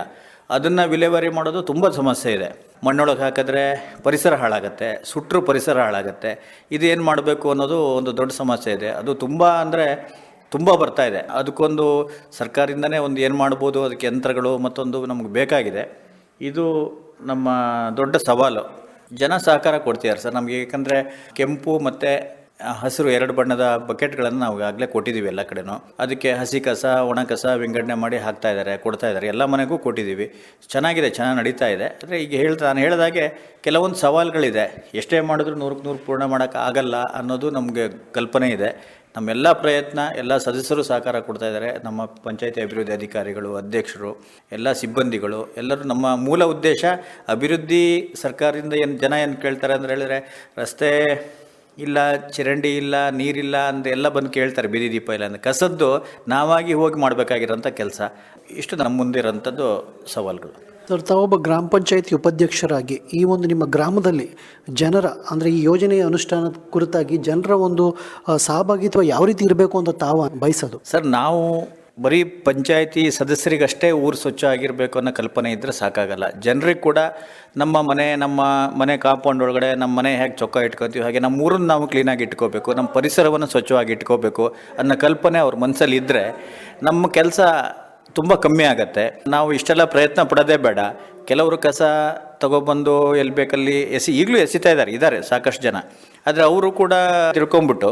ಅದನ್ನು ವಿಲೇವಾರಿ ಮಾಡೋದು ತುಂಬ ಸಮಸ್ಯೆ ಇದೆ. ಮಣ್ಣೊಳಗೆ ಹಾಕಿದ್ರೆ ಪರಿಸರ ಹಾಳಾಗುತ್ತೆ ಸುಟ್ಟರು ಪರಿಸರ ಹಾಳಾಗುತ್ತೆ. ಇದು ಏನು ಮಾಡಬೇಕು ಅನ್ನೋದು ಒಂದು ದೊಡ್ಡ ಸಮಸ್ಯೆ ಇದೆ. ಅದು ತುಂಬ ಅಂದರೆ ತುಂಬ ಬರ್ತಾ ಇದೆ. ಅದಕ್ಕೊಂದು ಸರ್ಕಾರದಿಂದನೇ ಒಂದು ಏನು ಮಾಡ್ಬೋದು, ಅದಕ್ಕೆ ಯಂತ್ರಗಳು ಮತ್ತೊಂದು ನಮಗೆ ಬೇಕಾಗಿದೆ. ಇದು ನಮ್ಮ ದೊಡ್ಡ ಸವಾಲು. ಜನ ಸಹಕಾರ ಕೊಡ್ತಿದ್ದಾರೆ ಸರ್. ನಮಗೆ ಯಾಕಂದರೆ ಕೆಂಪು ಮತ್ತು ಹಸಿರು ಎರಡು ಬಣ್ಣದ ಬಕೆಟ್ಗಳನ್ನು ನಾವು ಆಗಲೇ ಕೊಟ್ಟಿದ್ದೀವಿ ಎಲ್ಲ ಕಡೆನೂ. ಅದಕ್ಕೆ ಹಸಿ ಕಸ, ಒಣ ಕಸ ವಿಂಗಡಣೆ ಮಾಡಿ ಹಾಕ್ತಾ ಇದ್ದಾರೆ, ಕೊಡ್ತಾ ಇದ್ದಾರೆ. ಎಲ್ಲ ಮನೆಗೂ ಕೊಟ್ಟಿದ್ದೀವಿ ಚೆನ್ನಾಗಿದೆ, ಚೆನ್ನಾಗಿ ನಡೀತಾ ಇದೆ. ಅಂದರೆ ಈಗ ಹೇಳ್ತಾ ನಾನು ಹೇಳಿದಾಗೆ ಕೆಲವೊಂದು ಸವಾಲುಗಳಿದೆ. ಎಷ್ಟೇ ಮಾಡಿದ್ರೂ ನೂರಕ್ಕೆ ನೂರು ಪೂರ್ಣ ಮಾಡೋಕ್ಕಾಗಲ್ಲ ಅನ್ನೋದು ನಮಗೆ ಕಲ್ಪನೆ ಇದೆ. ನಮ್ಮೆಲ್ಲ ಪ್ರಯತ್ನ, ಎಲ್ಲ ಸದಸ್ಯರು ಸಹಕಾರ ಕೊಡ್ತಾ ಇದ್ದಾರೆ. ನಮ್ಮ ಪಂಚಾಯಿತಿ ಅಭಿವೃದ್ಧಿ ಅಧಿಕಾರಿಗಳು, ಅಧ್ಯಕ್ಷರು, ಎಲ್ಲ ಸಿಬ್ಬಂದಿಗಳು, ಎಲ್ಲರೂ ನಮ್ಮ ಮೂಲ ಉದ್ದೇಶ ಅಭಿವೃದ್ಧಿ ಸರ್ಕಾರದಿಂದ ಏನು ಜನ ಏನು ಕೇಳ್ತಾರೆ ಅಂದರೆ ಹೇಳಿದರೆ, ರಸ್ತೆ ಇಲ್ಲ, ಚರಂಡಿ ಇಲ್ಲ, ನೀರಿಲ್ಲ ಅಂತ ಎಲ್ಲ ಬಂದು ಕೇಳ್ತಾರೆ ಬೀದಿ ದೀಪ ಇಲ್ಲ ಅಂತ ಕಸದ್ದು ನಾವಾಗಿ ಹೋಗಿ ಮಾಡಬೇಕಾಗಿರೋಂಥ ಕೆಲಸ. ಇಷ್ಟು ನಮ್ಮ ಮುಂದಿರೋಂಥದ್ದು ಸವಾಲುಗಳು. ಸರ್ ತಾವೊಬ್ಬ ಗ್ರಾಮ ಪಂಚಾಯತಿ ಉಪಾಧ್ಯಕ್ಷರಾಗಿ ಈ ಒಂದು ನಿಮ್ಮ ಗ್ರಾಮದಲ್ಲಿ ಜನರ, ಅಂದರೆ ಈ ಯೋಜನೆಯ ಅನುಷ್ಠಾನದ ಕುರಿತಾಗಿ ಜನರ ಒಂದು ಸಹಭಾಗಿತ್ವ ಯಾವ ರೀತಿ ಇರಬೇಕು ಅಂತ ತಾವು ಬಯಸೋದು? ಸರ್, ನಾವು ಬರೀ ಪಂಚಾಯತಿ ಸದಸ್ಯರಿಗಷ್ಟೇ ಊರು ಸ್ವಚ್ಛ ಆಗಿರಬೇಕು ಅನ್ನೋ ಕಲ್ಪನೆ ಇದ್ದರೆ ಸಾಕಾಗಲ್ಲ. ಜನರಿಗೆ ಕೂಡ ನಮ್ಮ ಮನೆ ನಮ್ಮ ಮನೆ ಕಾಂಪೌಂಡ್ ಒಳಗಡೆ ನಮ್ಮ ಮನೆ ಹೇಗೆ ಚೊಕ್ಕ ಇಟ್ಕೊತೀವಿ ಹಾಗೆ ನಮ್ಮ ಊರನ್ನು ನಾವು ಕ್ಲೀನಾಗಿ ಇಟ್ಕೋಬೇಕು, ನಮ್ಮ ಪರಿಸರವನ್ನು ಸ್ವಚ್ಛವಾಗಿ ಇಟ್ಕೋಬೇಕು ಅನ್ನೋ ಕಲ್ಪನೆ ಅವ್ರ ಮನಸ್ಸಲ್ಲಿ ಇದ್ದರೆ ನಮ್ಮ ಕೆಲಸ ತುಂಬ ಕಮ್ಮಿ ಆಗುತ್ತೆ. ನಾವು ಇಷ್ಟೆಲ್ಲ ಪ್ರಯತ್ನ ಪಡೋದೇ ಬೇಡ. ಕೆಲವರು ಕಸ ತಗೊಬಂದು ಎಲ್ಲಿ ಬೇಕಲ್ಲಿ ಎಸಿ ಈಗಲೂ ಎಸಿತಾ ಇದ್ದಾರೆ ಇದ್ದಾರೆ ಸಾಕಷ್ಟು ಜನ. ಆದರೆ ಅವರು ಕೂಡ ತಿಳ್ಕೊಂಬಿಟ್ಟು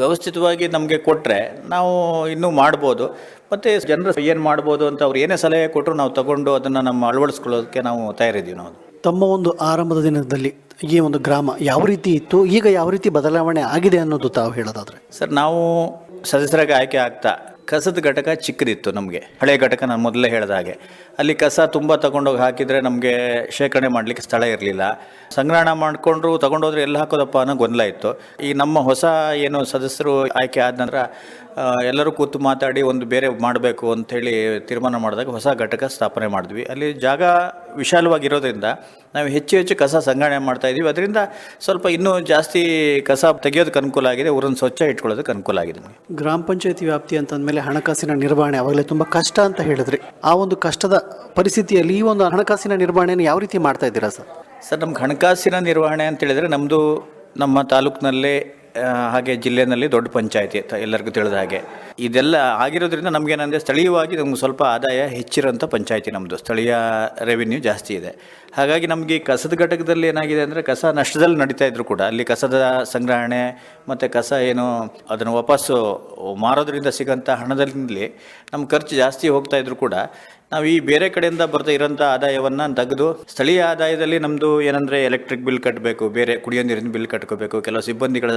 ವ್ಯವಸ್ಥಿತವಾಗಿ ನಮಗೆ ಕೊಟ್ಟರೆ ನಾವು ಇನ್ನೂ ಮಾಡ್ಬೋದು. ಮತ್ತು ಜನರು ಏನು ಮಾಡ್ಬೋದು ಅಂತ ಅವ್ರು ಏನೇ ಸಲಹೆ ಕೊಟ್ಟರು ನಾವು ತಗೊಂಡು ಅದನ್ನು ನಮ್ಮ ಅಳವಡಿಸ್ಕೊಳ್ಳೋದಕ್ಕೆ ನಾವು ತಯಾರಿದ್ದೀವಿ ನಾವು. ತಮ್ಮ ಒಂದು ಆರಂಭದ ದಿನದಲ್ಲಿ ಈ ಒಂದು ಗ್ರಾಮ ಯಾವ ರೀತಿ ಇತ್ತು? ಈಗ ಯಾವ ರೀತಿ ಬದಲಾವಣೆ ಆಗಿದೆ ಅನ್ನೋದು ತಾವು ಹೇಳೋದಾದ್ರೆ. ಸರ್ ನಾವು ಸದಸ್ಯರಾಗಿ ಆಯ್ಕೆ ಆಗ್ತಾ ಕಸದ ಘಟಕ ಚಿಕ್ಕದಿತ್ತು ನಮಗೆ. ಹಳೆ ಘಟಕ ನಾನು ಮೊದಲೇ ಹೇಳಿದ ಹಾಗೆ. ಅಲ್ಲಿ ಕಸ ತುಂಬ ತಗೊಂಡೋಗಿ ಹಾಕಿದರೆ ನಮಗೆ ಶೇಖರಣೆ ಮಾಡಲಿಕ್ಕೆ ಸ್ಥಳ ಇರಲಿಲ್ಲ. ಸಂಗ್ರಹಣ ಮಾಡಿಕೊಂಡ್ರು ತಗೊಂಡೋದ್ರೆ ಎಲ್ಲಿ ಹಾಕೋದಪ್ಪ ಅನ್ನೋ ಗೊಂದಲ ಇತ್ತು. ಈ ನಮ್ಮ ಹೊಸ ಏನು ಸದಸ್ಯರು ಆಯ್ಕೆ ಆದ ನಂತರ ಎಲ್ಲರೂ ಕೂತು ಮಾತಾಡಿ ಒಂದು ಬೇರೆ ಮಾಡಬೇಕು ಅಂಥೇಳಿ ತೀರ್ಮಾನ ಮಾಡಿದಾಗ ಹೊಸ ಘಟಕ ಸ್ಥಾಪನೆ ಮಾಡಿದ್ವಿ. ಅಲ್ಲಿ ಜಾಗ ವಿಶಾಲವಾಗಿರೋದ್ರಿಂದ ನಾವು ಹೆಚ್ಚು ಹೆಚ್ಚು ಕಸ ಸಂಗ್ರಹಣೆ ಮಾಡ್ತಾ ಇದ್ದೀವಿ. ಅದರಿಂದ ಸ್ವಲ್ಪ ಇನ್ನೂ ಜಾಸ್ತಿ ಕಸ ತೆಗೆಯೋದಕ್ಕೆ ಅನುಕೂಲ ಆಗಿದೆ ಊರನ್ನು ಸ್ವಚ್ಛ ಇಟ್ಕೊಳ್ಳೋದಕ್ಕೆ ಅನುಕೂಲ ಆಗಿದೆ ನಮಗೆ. ಗ್ರಾಮ ಪಂಚಾಯತಿ ವ್ಯಾಪ್ತಿ ಅಂತಂದಮೇಲೆ ಹಣಕಾಸಿನ ನಿರ್ವಹಣೆ ಅವಾಗಲೇ ತುಂಬ ಕಷ್ಟ ಅಂತ ಹೇಳಿದ್ರಿ. ಆ ಒಂದು ಕಷ್ಟದ ಪರಿಸ್ಥಿತಿಯಲ್ಲಿ ಈ ಒಂದು ಹಣಕಾಸಿನ ನಿರ್ವಹಣೆಯನ್ನು ಯಾವ ರೀತಿ ಮಾಡ್ತಾ ಇದ್ದೀರಾ ಸರ್? ಸರ್ ನಮ್ಗೆ ಹಣಕಾಸಿನ ನಿರ್ವಹಣೆ ಅಂತ ಹೇಳಿದರೆ ನಮ್ಮದು ನಮ್ಮ ತಾಲೂಕಿನಲ್ಲೇ ಹಾಗೆ ಜಿಲ್ಲೆಯಲ್ಲಿ ದೊಡ್ಡ ಪಂಚಾಯತಿ ಎಲ್ಲರಿಗೂ ತಿಳಿದ ಹಾಗೆ. ಇದೆಲ್ಲ ಆಗಿರೋದ್ರಿಂದ ನಮಗೇನಂದರೆ ಸ್ಥಳೀಯವಾಗಿ ನಮ್ಗೆ ಸ್ವಲ್ಪ ಆದಾಯ ಹೆಚ್ಚಿರೋಂಥ ಪಂಚಾಯತಿ ನಮ್ಮದು ಸ್ಥಳೀಯ ರೆವಿನ್ಯೂ ಜಾಸ್ತಿ ಇದೆ. ಹಾಗಾಗಿ ನಮಗೆ ಕಸದ ಘಟಕದಲ್ಲಿ ಏನಾಗಿದೆ ಅಂದರೆ ಕಸ ನಷ್ಟದಲ್ಲಿ ನಡೀತಾ ಇದ್ರು ಕೂಡ, ಅಲ್ಲಿ ಕಸದ ಸಂಗ್ರಹಣೆ ಮತ್ತು ಕಸ ಏನು ಅದನ್ನು ವಾಪಸ್ಸು ಮಾರೋದ್ರಿಂದ ಸಿಗೋಂಥ ಹಣದಲ್ಲಿ ನಮ್ಮ ಖರ್ಚು ಜಾಸ್ತಿ ಹೋಗ್ತಾ ಇದ್ರು ಕೂಡ ನಾವು ಈ ಬೇರೆ ಕಡೆಯಿಂದ ಬರ್ತಾ ಇರೋಂಥ ಆದಾಯವನ್ನು ತೆಗೆದು ಸ್ಥಳೀಯ ಆದಾಯದಲ್ಲಿ ನಮ್ಮದು ಏನಂದರೆ ಎಲೆಕ್ಟ್ರಿಕ್ ಬಿಲ್ ಕಟ್ಟಬೇಕು ಬೇರೆ ಕುಡಿಯೋ ನೀರಿನ ಬಿಲ್ ಕಟ್ಕೋಬೇಕು, ಕೆಲವು ಸಿಬ್ಬಂದಿಗಳ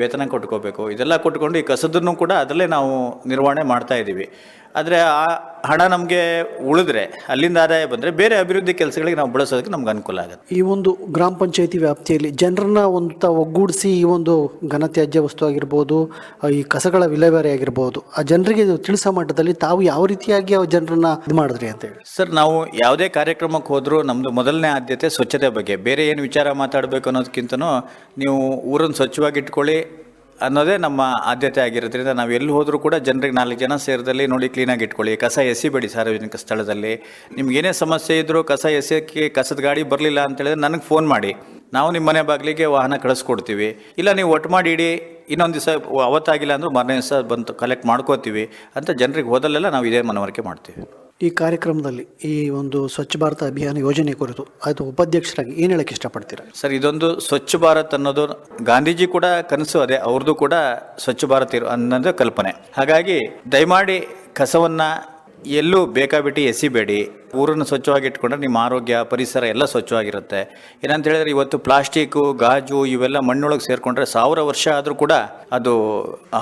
ವೇತನ ಕೊಟ್ಕೋಬೇಕು, ಇದೆಲ್ಲ ಕೊಟ್ಕೊಂಡು ಈ ಕಸದನ್ನು ಕೂಡ ಅದರಲ್ಲೇ ನಾವು ನಿರ್ವಹಣೆ ಮಾಡ್ತಾ ಇದ್ದೀವಿ ಆದರೆ ಆ ಹಣ ನಮಗೆ ಉಳಿದ್ರೆ ಅಲ್ಲಿಂದ ಆದಾಯ ಬಂದರೆ ಬೇರೆ ಅಭಿವೃದ್ಧಿ ಕೆಲಸಗಳಿಗೆ ನಾವು ಬಳಸೋದಕ್ಕೆ ನಮ್ಗೆ ಅನುಕೂಲ ಆಗುತ್ತೆ. ಈ ಒಂದು ಗ್ರಾಮ ಪಂಚಾಯತಿ ವ್ಯಾಪ್ತಿಯಲ್ಲಿ ಜನರನ್ನ ಒಂದು ಒಗ್ಗೂಡಿಸಿ ಈ ಒಂದು ಘನತ್ಯಾಜ್ಯ ವಸ್ತು ಆಗಿರ್ಬೋದು ಈ ಕಸಗಳ ವಿಲೇವಾರಿ ಆಗಿರ್ಬೋದು ಆ ಜನರಿಗೆ ತಿಳಿಸೋ ಮಟ್ಟದಲ್ಲಿ ತಾವು ಯಾವ ರೀತಿಯಾಗಿ ಆ ಜನರನ್ನ ಇದು ಮಾಡಿದ್ರಿ ಅಂತ ಹೇಳಿ. ಸರ್ ನಾವು ಯಾವುದೇ ಕಾರ್ಯಕ್ರಮಕ್ಕೆ ಹೋದರೂ ನಮ್ಮದು ಮೊದಲನೇ ಆದ್ಯತೆ ಸ್ವಚ್ಛತೆ ಬಗ್ಗೆ. ಬೇರೆ ಏನು ವಿಚಾರ ಮಾತಾಡಬೇಕು ಅನ್ನೋದಕ್ಕಿಂತನೂ ನೀವು ಊರನ್ನು ಸ್ವಚ್ಛವಾಗಿ ಇಟ್ಕೊಳ್ಳಿ ಅನ್ನೋದೇ ನಮ್ಮ ಆದ್ಯತೆ ಆಗಿರೋದ್ರಿಂದ ನಾವು ಎಲ್ಲಿ ಹೋದರೂ ಕೂಡ ಜನರಿಗೆ ನಾಲ್ಕು ಜನ ಸೇರಿದಲ್ಲಿ ನೋಡಿ ಕ್ಲೀನಾಗಿ ಇಟ್ಕೊಳ್ಳಿ. ಕಸ ಎಸಿಬೇಡಿ ಸಾರ್ವಜನಿಕ ಸ್ಥಳದಲ್ಲಿ. ನಿಮ್ಗೇನೇ ಸಮಸ್ಯೆ ಇದ್ದರೂ ಕಸ ಎಸೆಯೋಕ್ಕೆ ಕಸದ ಗಾಡಿ ಬರಲಿಲ್ಲ ಅಂತೇಳಿದ್ರೆ ನನಗೆ ಫೋನ್ ಮಾಡಿ. ನಾವು ನಿಮ್ಮ ಮನೆ ಬಾಗಿಲಿಗೆ ವಾಹನ ಕಳಿಸ್ಕೊಡ್ತೀವಿ. ಇಲ್ಲ ನೀವು ಒಟ್ಟು ಮಾಡಿ ಇಡಿ, ಇನ್ನೊಂದು ದಿವಸ ಅವತ್ತಾಗಿಲ್ಲ ಅಂದರೂ ಮಾರನೇ ದಿವಸ ಬಂತು ಕಲೆಕ್ಟ್ ಮಾಡ್ಕೋತೀವಿ ಅಂತ ಜನರಿಗೆ ಹೋದಲ್ಲೆಲ್ಲ ನಾವು ಇದೇ ಮನವರಿಕೆ ಮಾಡ್ತೀವಿ. ಈ ಕಾರ್ಯಕ್ರಮದಲ್ಲಿ ಈ ಒಂದು ಸ್ವಚ್ಛ ಭಾರತ ಅಭಿಯಾನ ಯೋಜನೆ ಕುರಿತು ಅದು ಉಪಾಧ್ಯಕ್ಷರಾಗಿ ಏನು ಹೇಳಕ್ಕೆ ಇಷ್ಟಪಡ್ತೀರಾ? ಸರ್, ಇದೊಂದು ಸ್ವಚ್ಛ ಭಾರತ್ ಅನ್ನೋದು ಗಾಂಧೀಜಿ ಕೂಡ ಕನಸು, ಅದೇ ಅವ್ರದ್ದು ಕೂಡ ಸ್ವಚ್ಛ ಭಾರತ್ ಇರೋ ಅನ್ನೋದು ಕಲ್ಪನೆ. ಹಾಗಾಗಿ ದಯಮಾಡಿ ಕಸವನ್ನು ಎಲ್ಲೂ ಬೇಕಾಬಿಟ್ಟು ಎಸಿಬೇಡಿ. ಊರನ್ನು ಸ್ವಚ್ಛವಾಗಿ ಇಟ್ಕೊಂಡ್ರೆ ನಿಮ್ಮ ಆರೋಗ್ಯ, ಪರಿಸರ ಎಲ್ಲ ಸ್ವಚ್ಛವಾಗಿರುತ್ತೆ. ಏನಂತ ಹೇಳಿದ್ರೆ ಇವತ್ತು ಪ್ಲಾಸ್ಟಿಕ್ಕು ಗಾಜು ಇವೆಲ್ಲ ಮಣ್ಣೊಳಗೆ ಸೇರಿಕೊಂಡ್ರೆ ಸಾವಿರ ವರ್ಷ ಆದರೂ ಕೂಡ ಅದು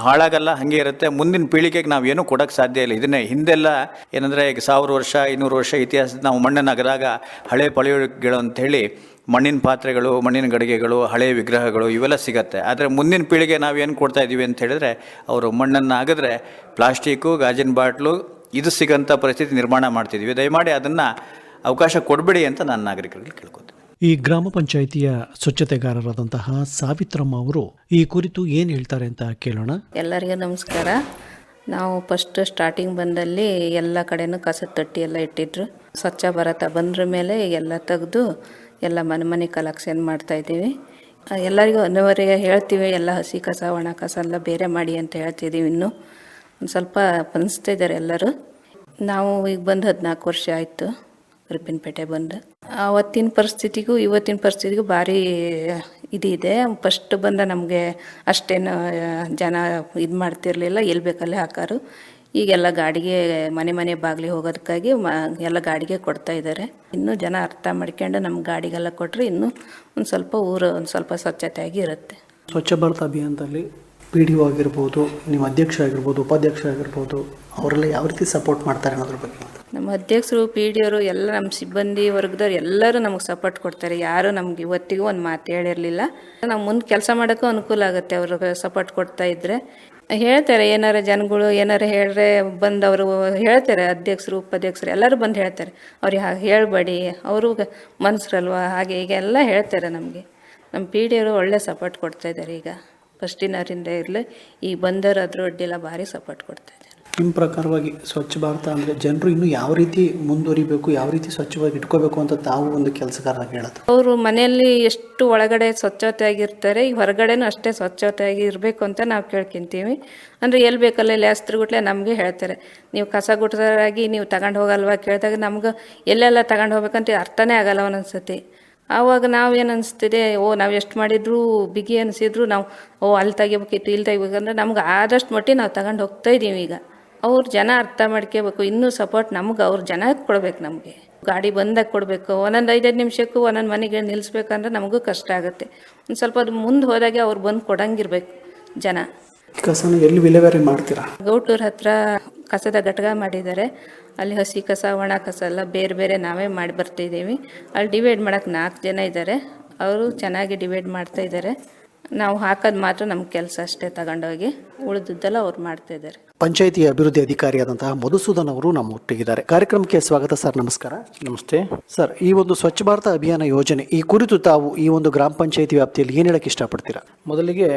ಹಾಳಾಗಲ್ಲ, ಹಾಗೆ ಇರುತ್ತೆ. ಮುಂದಿನ ಪೀಳಿಗೆಗೆ ನಾವು ಏನೂ ಕೊಡೋಕ್ಕೆ ಸಾಧ್ಯ ಇಲ್ಲ. ಇದನ್ನೇ ಹಿಂದೆಲ್ಲ ಏನಂದರೆ ಈಗ ಸಾವಿರ ವರ್ಷ, ಇನ್ನೂರು ವರ್ಷ ಇತಿಹಾಸದ ನಾವು ಮಣ್ಣನ್ನು ಅಗದಾಗ ಹಳೆ ಪಳೆಯುಗಳು ಅಂಥೇಳಿ ಮಣ್ಣಿನ ಪಾತ್ರೆಗಳು, ಮಣ್ಣಿನ ಗಡಿಗೆಗಳು, ಹಳೆ ವಿಗ್ರಹಗಳು ಇವೆಲ್ಲ ಸಿಗತ್ತೆ. ಆದರೆ ಮುಂದಿನ ಪೀಳಿಗೆ ನಾವೇನು ಕೊಡ್ತಾ ಇದ್ದೀವಿ ಅಂತ ಹೇಳಿದ್ರೆ, ಅವರು ಮಣ್ಣನ್ನು ಆಗಿದ್ರೆ ಪ್ಲಾಸ್ಟಿಕ್ಕು ಗಾಜಿನ ಬಾಟ್ಲು ಇದು ಸಿಗೋಂಥ ಪರಿಸ್ಥಿತಿ ನಿರ್ಮಾಣ ಮಾಡ್ತಿದ್ವಿ. ದಯಮಾಡಿ ಅದನ್ನು ಅವಕಾಶ ಕೊಡಬೇಡಿ ಅಂತ ನಾನು ನಾಗರಿಕರಿಗೆ ಕೇಳ್ಕೊತೀನಿ. ಈ ಗ್ರಾಮ ಪಂಚಾಯಿತಿಯ ಸ್ವಚ್ಛತೆಗಾರರಾದಂತಹ ಸಾವಿತ್ರಮ್ಮ ಅವರು ಈ ಕುರಿತು ಏನು ಹೇಳ್ತಾರೆ ಅಂತ ಕೇಳೋಣ. ಎಲ್ಲರಿಗೂ ನಮಸ್ಕಾರ. ನಾವು ಫಸ್ಟ್ ಸ್ಟಾರ್ಟಿಂಗ್ ಬಂದಲ್ಲಿ ಎಲ್ಲ ಕಡೆನೂ ಕಸದ ತೊಟ್ಟಿ ಎಲ್ಲ ಇಟ್ಟಿದ್ರು. ಸ್ವಚ್ಛ ಭಾರತ ಬಂದ್ರ ಮೇಲೆ ಎಲ್ಲ ತೆಗೆದು ಎಲ್ಲ ಮನೆ ಮನೆ ಕಲೆಕ್ಷನ್ ಮಾಡ್ತಾಯಿದ್ದೀವಿ ಎಲ್ಲರಿಗೂ ಅನಿವಾರ್ಯ ಹೇಳ್ತೀವಿ ಎಲ್ಲ ಹಸಿ ಕಸ ಒಣ ಕಸ ಎಲ್ಲ ಬೇರೆ ಮಾಡಿ ಅಂತ ಹೇಳ್ತಿದ್ದೀವಿ ಇನ್ನೂ. ಒಂದು ಸ್ವಲ್ಪ ಪನಿಸ್ತಾ ಇದ್ದಾರೆ ಎಲ್ಲರೂ. ನಾವು ಈಗ ಬಂದು ಹದಿನಾಲ್ಕು ವರ್ಷ ಆಯಿತು ರಿಪ್ಪಿನಪೇಟೆ ಬಂದು. ಅವತ್ತಿನ ಪರಿಸ್ಥಿತಿಗೂ ಇವತ್ತಿನ ಪರಿಸ್ಥಿತಿಗೂ ಭಾರಿ ಇದಿದೆ ಫಸ್ಟ್ ಬಂದ ನಮಗೆ ಅಷ್ಟೇನು ಜನ ಇದು ಮಾಡ್ತಿರಲಿಲ್ಲ ಎಲ್ಲಿ ಬೇಕಲ್ಲೇ ಹಾಕಾರು. ಈಗೆಲ್ಲ ಗಾಡಿಗೆ, ಮನೆ ಮನೆ ಬಾಗಿಲಿ ಹೋಗೋದಕ್ಕಾಗಿ ಮ, ಎಲ್ಲ ಗಾಡಿಗೆ ಕೊಡ್ತಾ ಇದ್ದಾರೆ ಇನ್ನೂ ಜನ ಅರ್ಥ ಮಾಡ್ಕೊಂಡು ನಮ್ಮ ಗಾಡಿಗೆಲ್ಲ ಕೊಟ್ಟರೆ ಇನ್ನೂ ಒಂದು ಸ್ವಲ್ಪ ಊರು, ಒಂದು ಸ್ವಲ್ಪ ಸ್ವಚ್ಛತೆಯಾಗಿ ಇರುತ್ತೆ. ಸ್ವಚ್ಛ ಭಾರತ ಅಭಿಯಾನದಲ್ಲಿ ಪಿ ಡಿ ಒ ಆಗಿರ್ಬೋದು ನಿಮ್ಮ ಅಧ್ಯಕ್ಷ ಆಗಿರ್ಬೋದು, ಉಪಾಧ್ಯಕ್ಷ ಆಗಿರ್ಬೋದು, ಅವರೆಲ್ಲ ಯಾವ ರೀತಿ ಸಪೋರ್ಟ್ ಮಾಡ್ತಾರೆ ಅನ್ನೋದ್ರ ಬಗ್ಗೆ ನಮ್ಮ ಅಧ್ಯಕ್ಷರು, ಪಿ ಡಿ ಅವರು ಎಲ್ಲ ನಮ್ಮ ಸಿಬ್ಬಂದಿ ವರ್ಗದವ್ರು ಎಲ್ಲರೂ ನಮಗೆ ಸಪೋರ್ಟ್ ಕೊಡ್ತಾರೆ. ಯಾರು ನಮ್ಗೆ ಇವತ್ತಿಗೂ ಒಂದು ಮಾತು ಹೇಳಿರಲಿಲ್ಲ. ನಾವು ಮುಂದೆ ಕೆಲಸ ಮಾಡೋಕ್ಕೂ ಅನುಕೂಲ ಆಗುತ್ತೆ ಅವ್ರಿಗೆ ಸಪೋರ್ಟ್ ಕೊಡ್ತಾ ಇದ್ದರೆ ಹೇಳ್ತಾರೆ, ಏನಾರ ಜನಗಳು ಏನಾರ ಹೇಳ್ರೆ ಬಂದು ಅವರು ಹೇಳ್ತಾರೆ, ಅಧ್ಯಕ್ಷರು, ಉಪಾಧ್ಯಕ್ಷರು, ಎಲ್ಲರೂ ಬಂದು ಹೇಳ್ತಾರೆ. ಅವ್ರಿಗೆ ಹಾಗೆ ಹೇಳಬೇಡಿ, ಅವರು ಮನ್ಸರಲ್ವಾ, ಹಾಗೆ ಹೀಗೆ ಎಲ್ಲ ಹೇಳ್ತಾರೆ ನಮಗೆ. ನಮ್ಮ ಪಿ ಡಿ ಅವರು ಒಳ್ಳೆ ಸಪೋರ್ಟ್ ಕೊಡ್ತಾ ಇದ್ದಾರೆ ಈಗ. ಫಸ್ಟಿನವರಿಂದ ಇರಲಿ ಈ ಬಂದರು ಅದ್ರ ಅಡ್ಡಿಲ್ಲ ಭಾರಿ ಸಪೋರ್ಟ್ ಕೊಡ್ತಾ ಇದ್ದಾರೆ ನಿಮ್ಮ ಪ್ರಕಾರವಾಗಿ ಸ್ವಚ್ಛ ಭಾರತ ಅಂದರೆ ಜನರು ಇನ್ನೂ ಯಾವ ರೀತಿ ಮುಂದುವರಿಬೇಕು ಯಾವ ರೀತಿ ಸ್ವಚ್ಛವಾಗಿ ಇಟ್ಕೋಬೇಕು ಅಂತ ತಾವು ಒಂದು ಕೆಲಸಗಾರರಾಗಿ ಹೇಳೋದು? ಅವರು ಮನೆಯಲ್ಲಿ ಎಷ್ಟು ಒಳಗಡೆ ಸ್ವಚ್ಛತೆಯಾಗಿರ್ತಾರೆ ಈ ಹೊರಗಡೆನೂ ಅಷ್ಟೇ ಸ್ವಚ್ಛತೆಯಾಗಿ ಇರಬೇಕು ಅಂತ ನಾವು ಕೇಳ್ಕೊಂತೀವಿ. ಅಂದರೆ ಎಲ್ಲಿ ಬೇಕಲ್ಲ ಇಲ್ಲಿ ಹಸ್ತ್ರಗುಟ್ಲೆ ನಮಗೆ ಹೇಳ್ತಾರೆ. ನೀವು ಕಸ ಗುಟ್ಟದಾಗಿ ನೀವು ತಗೊಂಡು ಹೋಗಲ್ವಾ ಕೇಳಿದಾಗ ನಮ್ಗೆ ಎಲ್ಲೆಲ್ಲ ತಗೊಂಡು ಹೋಗ್ಬೇಕಂತ ಅರ್ಥನೇ ಆಗಲ್ಲ ಒಂದೊಂದ್ಸತಿ. ಆವಾಗ ನಾವೇನು ಅನಿಸ್ತಿದೆ ಓ ನಾವು ಎಷ್ಟು ಮಾಡಿದ್ರು ಬಿಗಿ ಅನಿಸಿದ್ರು ನಾವು ಓ ಅಲ್ಲಿ ತೆಗಿಬೇಕಿತ್ತು ಇಲ್ಲಿ ತೆಗಿಬೇಕಂದ್ರೆ ನಮ್ಗೆ ಆದಷ್ಟು ಮಟ್ಟಿಗೆ ನಾವು ತಗೊಂಡು ಹೋಗ್ತಾ ಇದ್ದೀವಿ ಈಗ. ಅವ್ರು ಜನ ಅರ್ಥ ಮಾಡ್ಕೋಬೇಕು ಇನ್ನೂ ಸಪೋರ್ಟ್ ನಮ್ಗೆ ಅವ್ರ ಜನ ಕೊಡ್ಬೇಕು ನಮಗೆ. ಗಾಡಿ ಬಂದಾಗ ಕೊಡಬೇಕು ಒಂದೊಂದು ಐದೈದು ನಿಮಿಷಕ್ಕೂ ಒಂದೊಂದು ಮನೆಗೆ ನಿಲ್ಲಿಸ್ಬೇಕಂದ್ರೆ ನಮಗೂ ಕಷ್ಟ ಆಗುತ್ತೆ. ಒಂದು ಸ್ವಲ್ಪ ಅದು ಮುಂದೆ ಹೋದಾಗೆ ಅವ್ರು ಬಂದು ಕೊಡಂಗಿರ್ಬೇಕು ಜನ. ಕಸನ ಎಲ್ಲಿ ವಿಲೇವಾರಿ ಮಾಡ್ತೀರಾ? ಗೌಟೂರ್ ಹತ್ರ ಕಸದ ಘಟಕ ಮಾಡಿದ್ದಾರೆ. ಅಲ್ಲಿ ಹಸಿ ಕಸ ಒಣ ಕಸ ಎಲ್ಲ ಬೇರೆ ಬೇರೆ ನಾವೇ ಮಾಡಿ ಬರ್ತಿದ್ದೀವಿ. ಅಲ್ಲಿ ಡಿವೈಡ್ ಮಾಡೋಕ್ಕೆ ನಾಲ್ಕು ಜನ ಇದ್ದಾರೆ. ಅವರು ಚೆನ್ನಾಗಿ ಡಿವೈಡ್ ಮಾಡ್ತಾ ಇದ್ದಾರೆ. ನಾವು ಹಾಕೋದು ಮಾತ್ರ ನಮ್ಮ ಕೆಲಸ ಅಷ್ಟೇ ತಗೊಂಡೋಗಿ. ಉಳಿದಿದ್ದೆಲ್ಲ ಅವ್ರು ಮಾಡ್ತಾ ಇದ್ದಾರೆ. ಪಂಚಾಯಿತಿ ಅಭಿವೃದ್ಧಿ ಅಧಿಕಾರಿಯಾದಂತಹ ಮಧುಸೂದನ್ ಅವರು ನಮ್ಮ ಒಟ್ಟಿಗಿದ್ದಾರೆ ಕಾರ್ಯಕ್ರಮಕ್ಕೆ ಸ್ವಾಗತ ಸರ್ ನಮಸ್ಕಾರ. ನಮಸ್ತೆ. ಸರ್ ಈ ಒಂದು ಸ್ವಚ್ಛ ಭಾರತ ಅಭಿಯಾನ ಯೋಜನೆ ಈ ಕುರಿತು ತಾವು ಈ ಒಂದು ಗ್ರಾಮ ಪಂಚಾಯಿತಿ ವ್ಯಾಪ್ತಿಯಲ್ಲಿ ಏನು ಹೇಳಕ್ಕೆ ಇಷ್ಟಪಡ್ತೀರಾ? ಮೊದಲಿಗೆ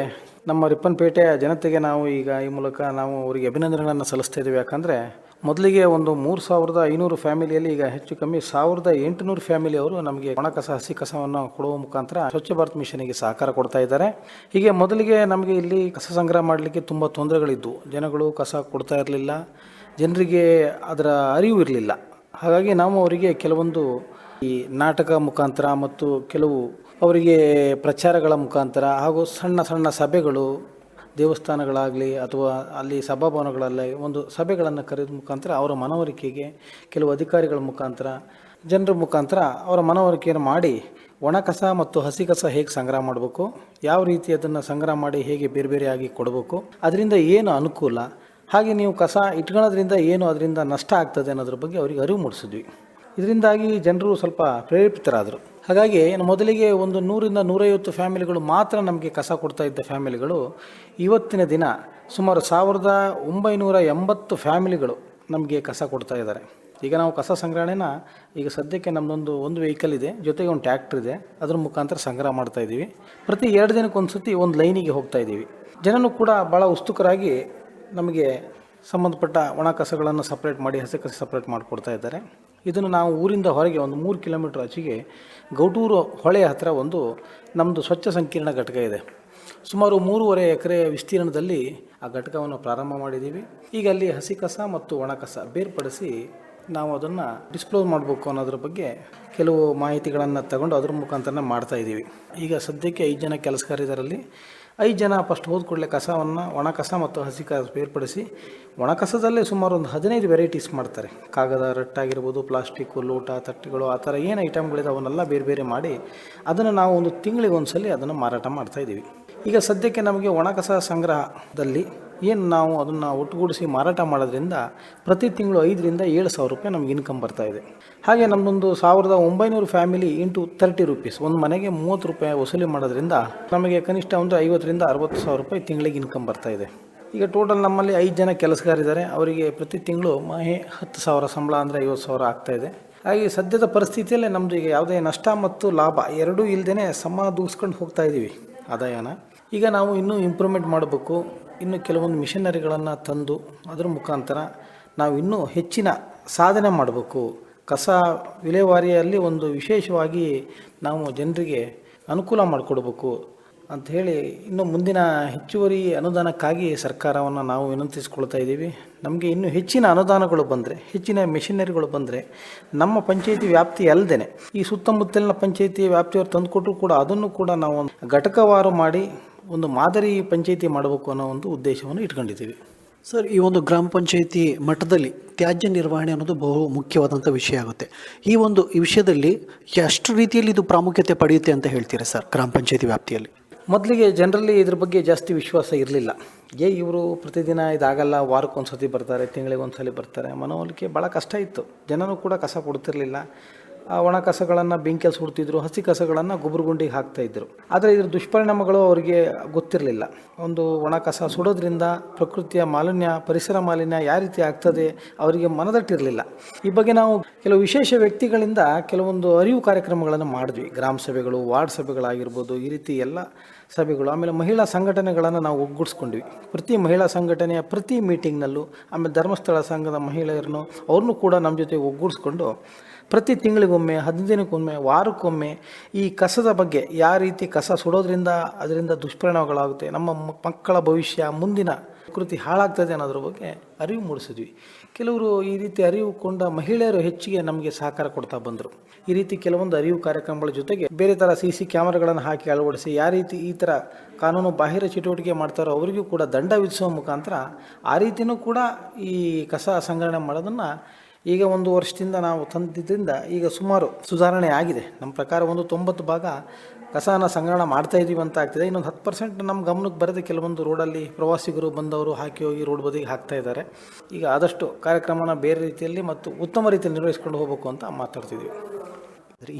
ನಮ್ಮ ರಿಪ್ಪನ್ಪೇಟೆಯ ಜನತೆಗೆ ನಾವು ಈಗ ಈ ಮೂಲಕ ನಾವು ಅವರಿಗೆ ಅಭಿನಂದನೆಗಳನ್ನು ಸಲ್ಲಿಸ್ತಾ ಇದ್ದೀವಿ ಯಾಕಂದರೆ ಮೊದಲಿಗೆ ಒಂದು ಮೂರು ಸಾವಿರದ ಐನೂರು ಫ್ಯಾಮಿಲಿಯಲ್ಲಿ ಈಗ ಹೆಚ್ಚು ಕಮ್ಮಿ ಸಾವಿರದ ಎಂಟುನೂರು ಫ್ಯಾಮಿಲಿಯವರು ನಮಗೆ ಒಣ ಕಸ ಹಸಿ ಕಸವನ್ನು ಕೊಡುವ ಮುಖಾಂತರ ಸ್ವಚ್ಛ ಭಾರತ್ ಮಿಷನಿಗೆ ಸಹಕಾರ ಕೊಡ್ತಾ ಇದ್ದಾರೆ. ಹೀಗೆ ಮೊದಲಿಗೆ ನಮಗೆ ಇಲ್ಲಿ ಕಸ ಸಂಗ್ರಹ ಮಾಡಲಿಕ್ಕೆ ತುಂಬ ತೊಂದರೆಗಳಿದ್ದವು ಜನಗಳು ಕಸ ಕೊಡ್ತಾ ಇರಲಿಲ್ಲ. ಜನರಿಗೆ ಅದರ ಅರಿವು ಇರಲಿಲ್ಲ. ಹಾಗಾಗಿ ನಾವು ಅವರಿಗೆ ಕೆಲವೊಂದು ಈ ನಾಟಕ ಮುಖಾಂತರ ಮತ್ತು ಕೆಲವು ಅವರಿಗೆ ಪ್ರಚಾರಗಳ ಮುಖಾಂತರ ಹಾಗೂ ಸಣ್ಣ ಸಣ್ಣ ಸಭೆಗಳು, ದೇವಸ್ಥಾನಗಳಾಗಲಿ ಅಥವಾ ಅಲ್ಲಿ ಸಭಾಭವನಗಳಲ್ಲಿ ಒಂದು ಸಭೆಗಳನ್ನು ಕರೆದ ಮುಖಾಂತರ ಅವರ ಮನವರಿಕೆಗೆ ಕೆಲವು ಅಧಿಕಾರಿಗಳ ಮುಖಾಂತರ, ಜನರ ಮುಖಾಂತರ ಅವರ ಮನವರಿಕೆಯನ್ನು ಮಾಡಿ ಒಣ ಕಸ ಮತ್ತು ಹಸಿ ಕಸ ಹೇಗೆ ಸಂಗ್ರಹ ಮಾಡಬೇಕು, ಯಾವ ರೀತಿ ಅದನ್ನು ಸಂಗ್ರಹ ಮಾಡಿ ಹೇಗೆ ಬೇರೆ ಬೇರೆಯಾಗಿ ಕೊಡಬೇಕು, ಅದರಿಂದ ಏನು ಅನುಕೂಲ, ಹಾಗೆ ನೀವು ಕಸ ಇಟ್ಕೊಳ್ಳೋದ್ರಿಂದ ಏನು ಅದರಿಂದ ನಷ್ಟ ಆಗ್ತದೆ ಅನ್ನೋದ್ರ ಬಗ್ಗೆ ಅವರಿಗೆ ಅರಿವು ಮೂಡಿಸಿದ್ವಿ. ಇದರಿಂದಾಗಿ ಜನರು ಸ್ವಲ್ಪ ಪ್ರೇರೇಪಿತರಾದರು. ಹಾಗಾಗಿ ಮೊದಲಿಗೆ ಒಂದು ನೂರಿಂದ ನೂರೈವತ್ತು ಫ್ಯಾಮಿಲಿಗಳು ಮಾತ್ರ ನಮಗೆ ಕಸ ಕೊಡ್ತಾ ಇದ್ದ ಫ್ಯಾಮಿಲಿಗಳು, ಇವತ್ತಿನ ದಿನ ಸುಮಾರು ಸಾವಿರದ ಒಂಬೈನೂರ ಎಂಬತ್ತು ಫ್ಯಾಮಿಲಿಗಳು ನಮಗೆ ಕಸ ಕೊಡ್ತಾ ಇದ್ದಾರೆ. ಈಗ ನಾವು ಕಸ ಸಂಗ್ರಹಣೆನ ಈಗ ಸದ್ಯಕ್ಕೆ ನಮ್ಮದೊಂದು ಒಂದು ವೆಹಿಕಲ್ ಇದೆ, ಜೊತೆಗೆ ಒಂದು ಟ್ಯಾಕ್ಟ್ರ್ ಇದೆ. ಅದ್ರ ಮುಖಾಂತರ ಸಂಗ್ರಹ ಮಾಡ್ತಾ ಇದ್ದೀವಿ. ಪ್ರತಿ ಎರಡು ದಿನಕ್ಕೆ ಒಂದು ಸತಿ ಒಂದು ಲೈನಿಗೆ ಹೋಗ್ತಾ ಇದ್ದೀವಿ. ಜನನು ಕೂಡ ಭಾಳ ಉತ್ಸುಕರಾಗಿ ನಮಗೆ ಸಂಬಂಧಪಟ್ಟ ಒಣ ಕಸಗಳನ್ನು ಸಪ್ರೇಟ್ ಮಾಡಿ, ಹಸಿ ಕಸ ಸಪ್ರೇಟ್ ಮಾಡಿಕೊಡ್ತಾ ಇದ್ದಾರೆ. ಇದನ್ನು ನಾವು ಊರಿಂದ ಹೊರಗೆ ಒಂದು ಮೂರು ಕಿಲೋಮೀಟ್ರ್ ಆಚೆಗೆ ಗೌಟೂರು ಹೊಳೆ ಹತ್ತಿರ ಒಂದು ನಮ್ಮದು ಸ್ವಚ್ಛ ಸಂಕೀರ್ಣ ಘಟಕ ಇದೆ. ಸುಮಾರು ಮೂರುವರೆ ಎಕರೆ ವಿಸ್ತೀರ್ಣದಲ್ಲಿ ಆ ಘಟಕವನ್ನು ಪ್ರಾರಂಭ ಮಾಡಿದ್ದೀವಿ. ಈಗ ಅಲ್ಲಿ ಹಸಿ ಕಸ ಮತ್ತು ಒಣ ಕಸ ಬೇರ್ಪಡಿಸಿ ನಾವು ಅದನ್ನು ಡಿಸ್ಪ್ಲೋಸ್ ಮಾಡಬೇಕು ಅನ್ನೋದ್ರ ಬಗ್ಗೆ ಕೆಲವು ಮಾಹಿತಿಗಳನ್ನು ತಗೊಂಡು ಅದ್ರ ಮುಖಾಂತರ ಮಾಡ್ತಾ ಇದ್ದೀವಿ ಈಗ ಸದ್ಯಕ್ಕೆ ಐದು ಜನ ಕೆಲಸಗಾರಿದರಲ್ಲಿ ಐದು ಜನ ಫಸ್ಟ್ ಹೋದ ಕೂಡಲೇ ಕಸವನ್ನು ಒಣ ಕಸ ಮತ್ತು ಹಸಿ ಕಸ ಬೇರ್ಪಡಿಸಿ ಒಣ ಕಸದಲ್ಲೇ ಸುಮಾರು ಒಂದು ಹದಿನೈದು ವೆರೈಟೀಸ್ ಮಾಡ್ತಾರೆ. ಕಾಗದ, ರಟ್ಟಾಗಿರ್ಬೋದು, ಪ್ಲಾಸ್ಟಿಕ್ಕು, ಲೋಟ, ತಟ್ಟೆಗಳು, ಆ ಥರ ಏನು ಐಟಮ್ಗಳಿದೆ ಅವನ್ನೆಲ್ಲ ಬೇರೆ ಬೇರೆ ಮಾಡಿ ಅದನ್ನು ನಾವು ಒಂದು ತಿಂಗಳಿಗೆ ಒಂದು ಸಲ ಅದನ್ನು ಮಾರಾಟ ಮಾಡ್ತಾಯಿದ್ದೀವಿ ಈಗ ಸದ್ಯಕ್ಕೆ ನಮಗೆ ಒಣ ಕಸ ಸಂಗ್ರಹದಲ್ಲಿ ಏನು ನಾವು ಅದನ್ನು ಒಟ್ಟುಗೂಡಿಸಿ ಮಾರಾಟ ಮಾಡೋದ್ರಿಂದ ಪ್ರತಿ ತಿಂಗಳು ಐದರಿಂದ ಏಳು ಸಾವಿರ ರೂಪಾಯಿ ನಮ್ಗೆ ಇನ್ಕಮ್ ಬರ್ತಾ ಇದೆ. ಹಾಗೆ ನಮ್ಮದೊಂದು ಸಾವಿರದ ಒಂಬೈನೂರು ಫ್ಯಾಮಿಲಿ ಇಂಟು ತರ್ಟಿ ರುಪೀಸ್ ಒಂದು ಮನೆಗೆ ಮೂವತ್ತು ರೂಪಾಯಿ ವಸೂಲಿ ಮಾಡೋದ್ರಿಂದ ನಮಗೆ ಕನಿಷ್ಠ ಒಂದು ಐವತ್ತರಿಂದ ಅರವತ್ತು ಸಾವಿರ ರೂಪಾಯಿ ತಿಂಗಳಿಗೆ ಇನ್ಕಮ್ ಬರ್ತಾ ಇದೆ. ಈಗ ಟೋಟಲ್ ನಮ್ಮಲ್ಲಿ ಐದು ಜನ ಕೆಲಸಗಾರಿದ್ದಾರೆ. ಅವರಿಗೆ ಪ್ರತಿ ತಿಂಗಳು ಮಹೆ ಹತ್ತು ಸಾವಿರ ಸಂಬಳ ಅಂದರೆ ಐವತ್ತು ಸಾವಿರ ಇದೆ. ಹಾಗೆ ಸದ್ಯದ ಪರಿಸ್ಥಿತಿಯಲ್ಲೇ ನಮ್ಮದು ಈಗ ಯಾವುದೇ ನಷ್ಟ ಮತ್ತು ಲಾಭ ಎರಡೂ ಇಲ್ಲದೇ ಸಮ ದೂಸ್ಕೊಂಡು ಹೋಗ್ತಾ ಇದ್ದೀವಿ ಆದಾಯನ. ಈಗ ನಾವು ಇನ್ನೂ ಇಂಪ್ರೂವ್ಮೆಂಟ್ ಮಾಡಬೇಕು. ಇನ್ನು ಕೆಲವೊಂದು ಮಿಷನರಿಗಳನ್ನು ತಂದು ಅದರ ಮುಖಾಂತರ ನಾವು ಇನ್ನೂ ಹೆಚ್ಚಿನ ಸಾಧನೆ ಮಾಡಬೇಕು. ಕಸ ವಿಲೇವಾರಿಯಲ್ಲಿ ಒಂದು ವಿಶೇಷವಾಗಿ ನಾವು ಜನರಿಗೆ ಅನುಕೂಲ ಮಾಡಿಕೊಡ್ಬೇಕು ಹೇಳಿ ಇನ್ನು ಮುಂದಿನ ಹೆಚ್ಚುವರಿ ಅನುದಾನಕ್ಕಾಗಿ ಸರ್ಕಾರವನ್ನು ನಾವು ವಿನಂತಿಸ್ಕೊಳ್ತಾ ಇದ್ದೀವಿ. ನಮಗೆ ಇನ್ನೂ ಹೆಚ್ಚಿನ ಅನುದಾನಗಳು ಬಂದರೆ, ಹೆಚ್ಚಿನ ಮೆಷಿನರಿಗಳು ಬಂದರೆ ನಮ್ಮ ಪಂಚಾಯಿತಿ ವ್ಯಾಪ್ತಿ ಅಲ್ಲದೆ ಈ ಸುತ್ತಮುತ್ತಲಿನ ಪಂಚಾಯಿತಿ ವ್ಯಾಪ್ತಿಯವರು ತಂದುಕೊಟ್ಟರು ಕೂಡ ಅದನ್ನು ಕೂಡ ನಾವು ಘಟಕವಾರು ಮಾಡಿ ಒಂದು ಮಾದರಿ ಪಂಚಾಯಿತಿ ಮಾಡಬೇಕು ಅನ್ನೋ ಒಂದು ಉದ್ದೇಶವನ್ನು ಇಟ್ಕೊಂಡಿದ್ದೀವಿ. ಸರ್ ಈ ಒಂದು ಗ್ರಾಮ ಪಂಚಾಯಿತಿ ಮಟ್ಟದಲ್ಲಿ ತ್ಯಾಜ್ಯ ನಿರ್ವಹಣೆ ಅನ್ನೋದು ಬಹು ಮುಖ್ಯವಾದಂಥ ವಿಷಯ ಆಗುತ್ತೆ. ಈ ಒಂದು ಈ ವಿಷಯದಲ್ಲಿ ಎಷ್ಟು ರೀತಿಯಲ್ಲಿ ಇದು ಪ್ರಾಮುಖ್ಯತೆ ಪಡೆಯುತ್ತೆ ಅಂತ ಹೇಳ್ತೀರಾ ಸರ್ ಗ್ರಾಮ ಪಂಚಾಯಿತಿ ವ್ಯಾಪ್ತಿಯಲ್ಲಿ? ಮೊದಲಿಗೆ ಜನರಲ್ಲಿ ಇದ್ರ ಬಗ್ಗೆ ಜಾಸ್ತಿ ವಿಶ್ವಾಸ ಇರಲಿಲ್ಲ. ಏ ಇವರು ಪ್ರತಿದಿನ ಇದಾಗಲ್ಲ ವಾರಕ್ಕೊಂದು ಸತಿ ಬರ್ತಾರೆ ತಿಂಗಳಿಗೆ ಒಂದು ಸಲ ಬರ್ತಾರೆ ಮನವೊಲಿಕೆ ಭಾಳ ಕಷ್ಟ ಇತ್ತು. ಜನನೂ ಕೂಡ ಕಸ ಕೊಡ್ತಿರ್ಲಿಲ್ಲ. ಒಣ ಕಸಗಳನ್ನು ಬೆಂಕಿಯಲ್ಲಿ ಸುಡ್ತಿದ್ರು, ಹಸಿ ಕಸಗಳನ್ನು ಗೊಬ್ಬರಗುಂಡಿಗೆ ಹಾಕ್ತಾಯಿದ್ರು ಆದರೆ ಇದ್ರ ದುಷ್ಪರಿಣಾಮಗಳು ಅವರಿಗೆ ಗೊತ್ತಿರಲಿಲ್ಲ. ಒಂದು ಒಣ ಕಸ ಸುಡೋದ್ರಿಂದ ಪ್ರಕೃತಿಯ ಮಾಲಿನ್ಯ, ಪರಿಸರ ಮಾಲಿನ್ಯ ಯಾವ ರೀತಿ ಆಗ್ತದೆ ಅವರಿಗೆ ಮನದಟ್ಟಿರಲಿಲ್ಲ. ಈ ಬಗ್ಗೆ ನಾವು ಕೆಲವು ವಿಶೇಷ ವ್ಯಕ್ತಿಗಳಿಂದ ಕೆಲವೊಂದು ಅರಿವು ಕಾರ್ಯಕ್ರಮಗಳನ್ನು ಮಾಡಿದ್ವಿ. ಗ್ರಾಮ ಸಭೆಗಳು, ವಾರ್ಡ್ ಸಭೆಗಳಾಗಿರ್ಬೋದು, ಈ ರೀತಿ ಎಲ್ಲ ಸಭೆಗಳು, ಆಮೇಲೆ ಮಹಿಳಾ ಸಂಘಟನೆಗಳನ್ನು ನಾವು ಒಗ್ಗೂಡಿಸ್ಕೊಂಡ್ವಿ. ಪ್ರತಿ ಮಹಿಳಾ ಸಂಘಟನೆಯ ಪ್ರತಿ ಮೀಟಿಂಗ್ನಲ್ಲೂ ಆಮೇಲೆ ಧರ್ಮಸ್ಥಳ ಸಂಘದ ಮಹಿಳೆಯರನ್ನು ಅವ್ರನ್ನೂ ಕೂಡ ನಮ್ಮ ಜೊತೆ ಒಗ್ಗೂಡಿಸ್ಕೊಂಡು ಪ್ರತಿ ತಿಂಗಳಿಗೊಮ್ಮೆ, ಹದಿನೈದು ದಿನಕ್ಕೊಮ್ಮೆ, ವಾರಕ್ಕೊಮ್ಮೆ ಈ ಕಸದ ಬಗ್ಗೆ ಯಾವ ರೀತಿ ಕಸ ಸುಡೋದ್ರಿಂದ ಅದರಿಂದ ದುಷ್ಪರಿಣಾಮಗಳಾಗುತ್ತೆ, ನಮ್ಮ ಮಕ್ಕಳ ಭವಿಷ್ಯ, ಮುಂದಿನ ಕೃತಿ ಹಾಳಾಗ್ತದೆ ಅನ್ನೋದ್ರ ಬಗ್ಗೆ ಅರಿವು ಮೂಡಿಸಿದ್ವಿ. ಕೆಲವರು ಈ ರೀತಿ ಅರಿವು ಕೊಂಡ ಮಹಿಳೆಯರು ಹೆಚ್ಚಿಗೆ ನಮಗೆ ಸಹಕಾರ ಕೊಡ್ತಾ ಬಂದರು. ಈ ರೀತಿ ಕೆಲವೊಂದು ಅರಿವು ಕಾರ್ಯಕ್ರಮಗಳ ಜೊತೆಗೆ ಬೇರೆ ಥರ ಸಿ ಸಿ ಕ್ಯಾಮರಾಗಳನ್ನು ಹಾಕಿ ಅಳವಡಿಸಿ, ಯಾವ ರೀತಿ ಈ ಥರ ಕಾನೂನು ಬಾಹಿರ ಚಟುವಟಿಕೆ ಮಾಡ್ತಾರೋ ಅವರಿಗೂ ಕೂಡ ದಂಡ ವಿಧಿಸುವ ಮುಖಾಂತರ ಆ ರೀತಿಯೂ ಕೂಡ ಈ ಕಸ ಸಂಗ್ರಹಣೆ ಮಾಡೋದನ್ನು ಈಗ ಒಂದು ವರ್ಷದಿಂದ ನಾವು ತಂದಿದ್ದರಿಂದ ಈಗ ಸುಮಾರು ಸುಧಾರಣೆ ಆಗಿದೆ. ನಮ್ಮ ಪ್ರಕಾರ ಒಂದು ತೊಂಬತ್ತು ಭಾಗ ಕಸನ ಸಂಗ್ರಹಣ ಮಾಡ್ತಾ ಇದ್ದೀವಿ ಅಂತ ಆಗ್ತಿದೆ. ಇನ್ನೊಂದು ಹತ್ತು ಪರ್ಸೆಂಟ್ ನಮ್ಮ ಗಮನಕ್ಕೆ ಬರದೆ ಕೆಲವೊಂದು ರೋಡಲ್ಲಿ ಪ್ರವಾಸಿಗರು ಬಂದವರು ಹಾಕಿ ಹೋಗಿ ರೋಡ್ ಬದಿಗೆ ಹಾಕ್ತಾ ಇದ್ದಾರೆ. ಈಗ ಆದಷ್ಟು ಕಾರ್ಯಕ್ರಮನ ಬೇರೆ ರೀತಿಯಲ್ಲಿ ಮತ್ತು ಉತ್ತಮ ರೀತಿಯಲ್ಲಿ ನಿರ್ವಹಿಸ್ಕೊಂಡು ಹೋಗಬೇಕು ಅಂತ ಮಾತಾಡ್ತಿದ್ದೀವಿ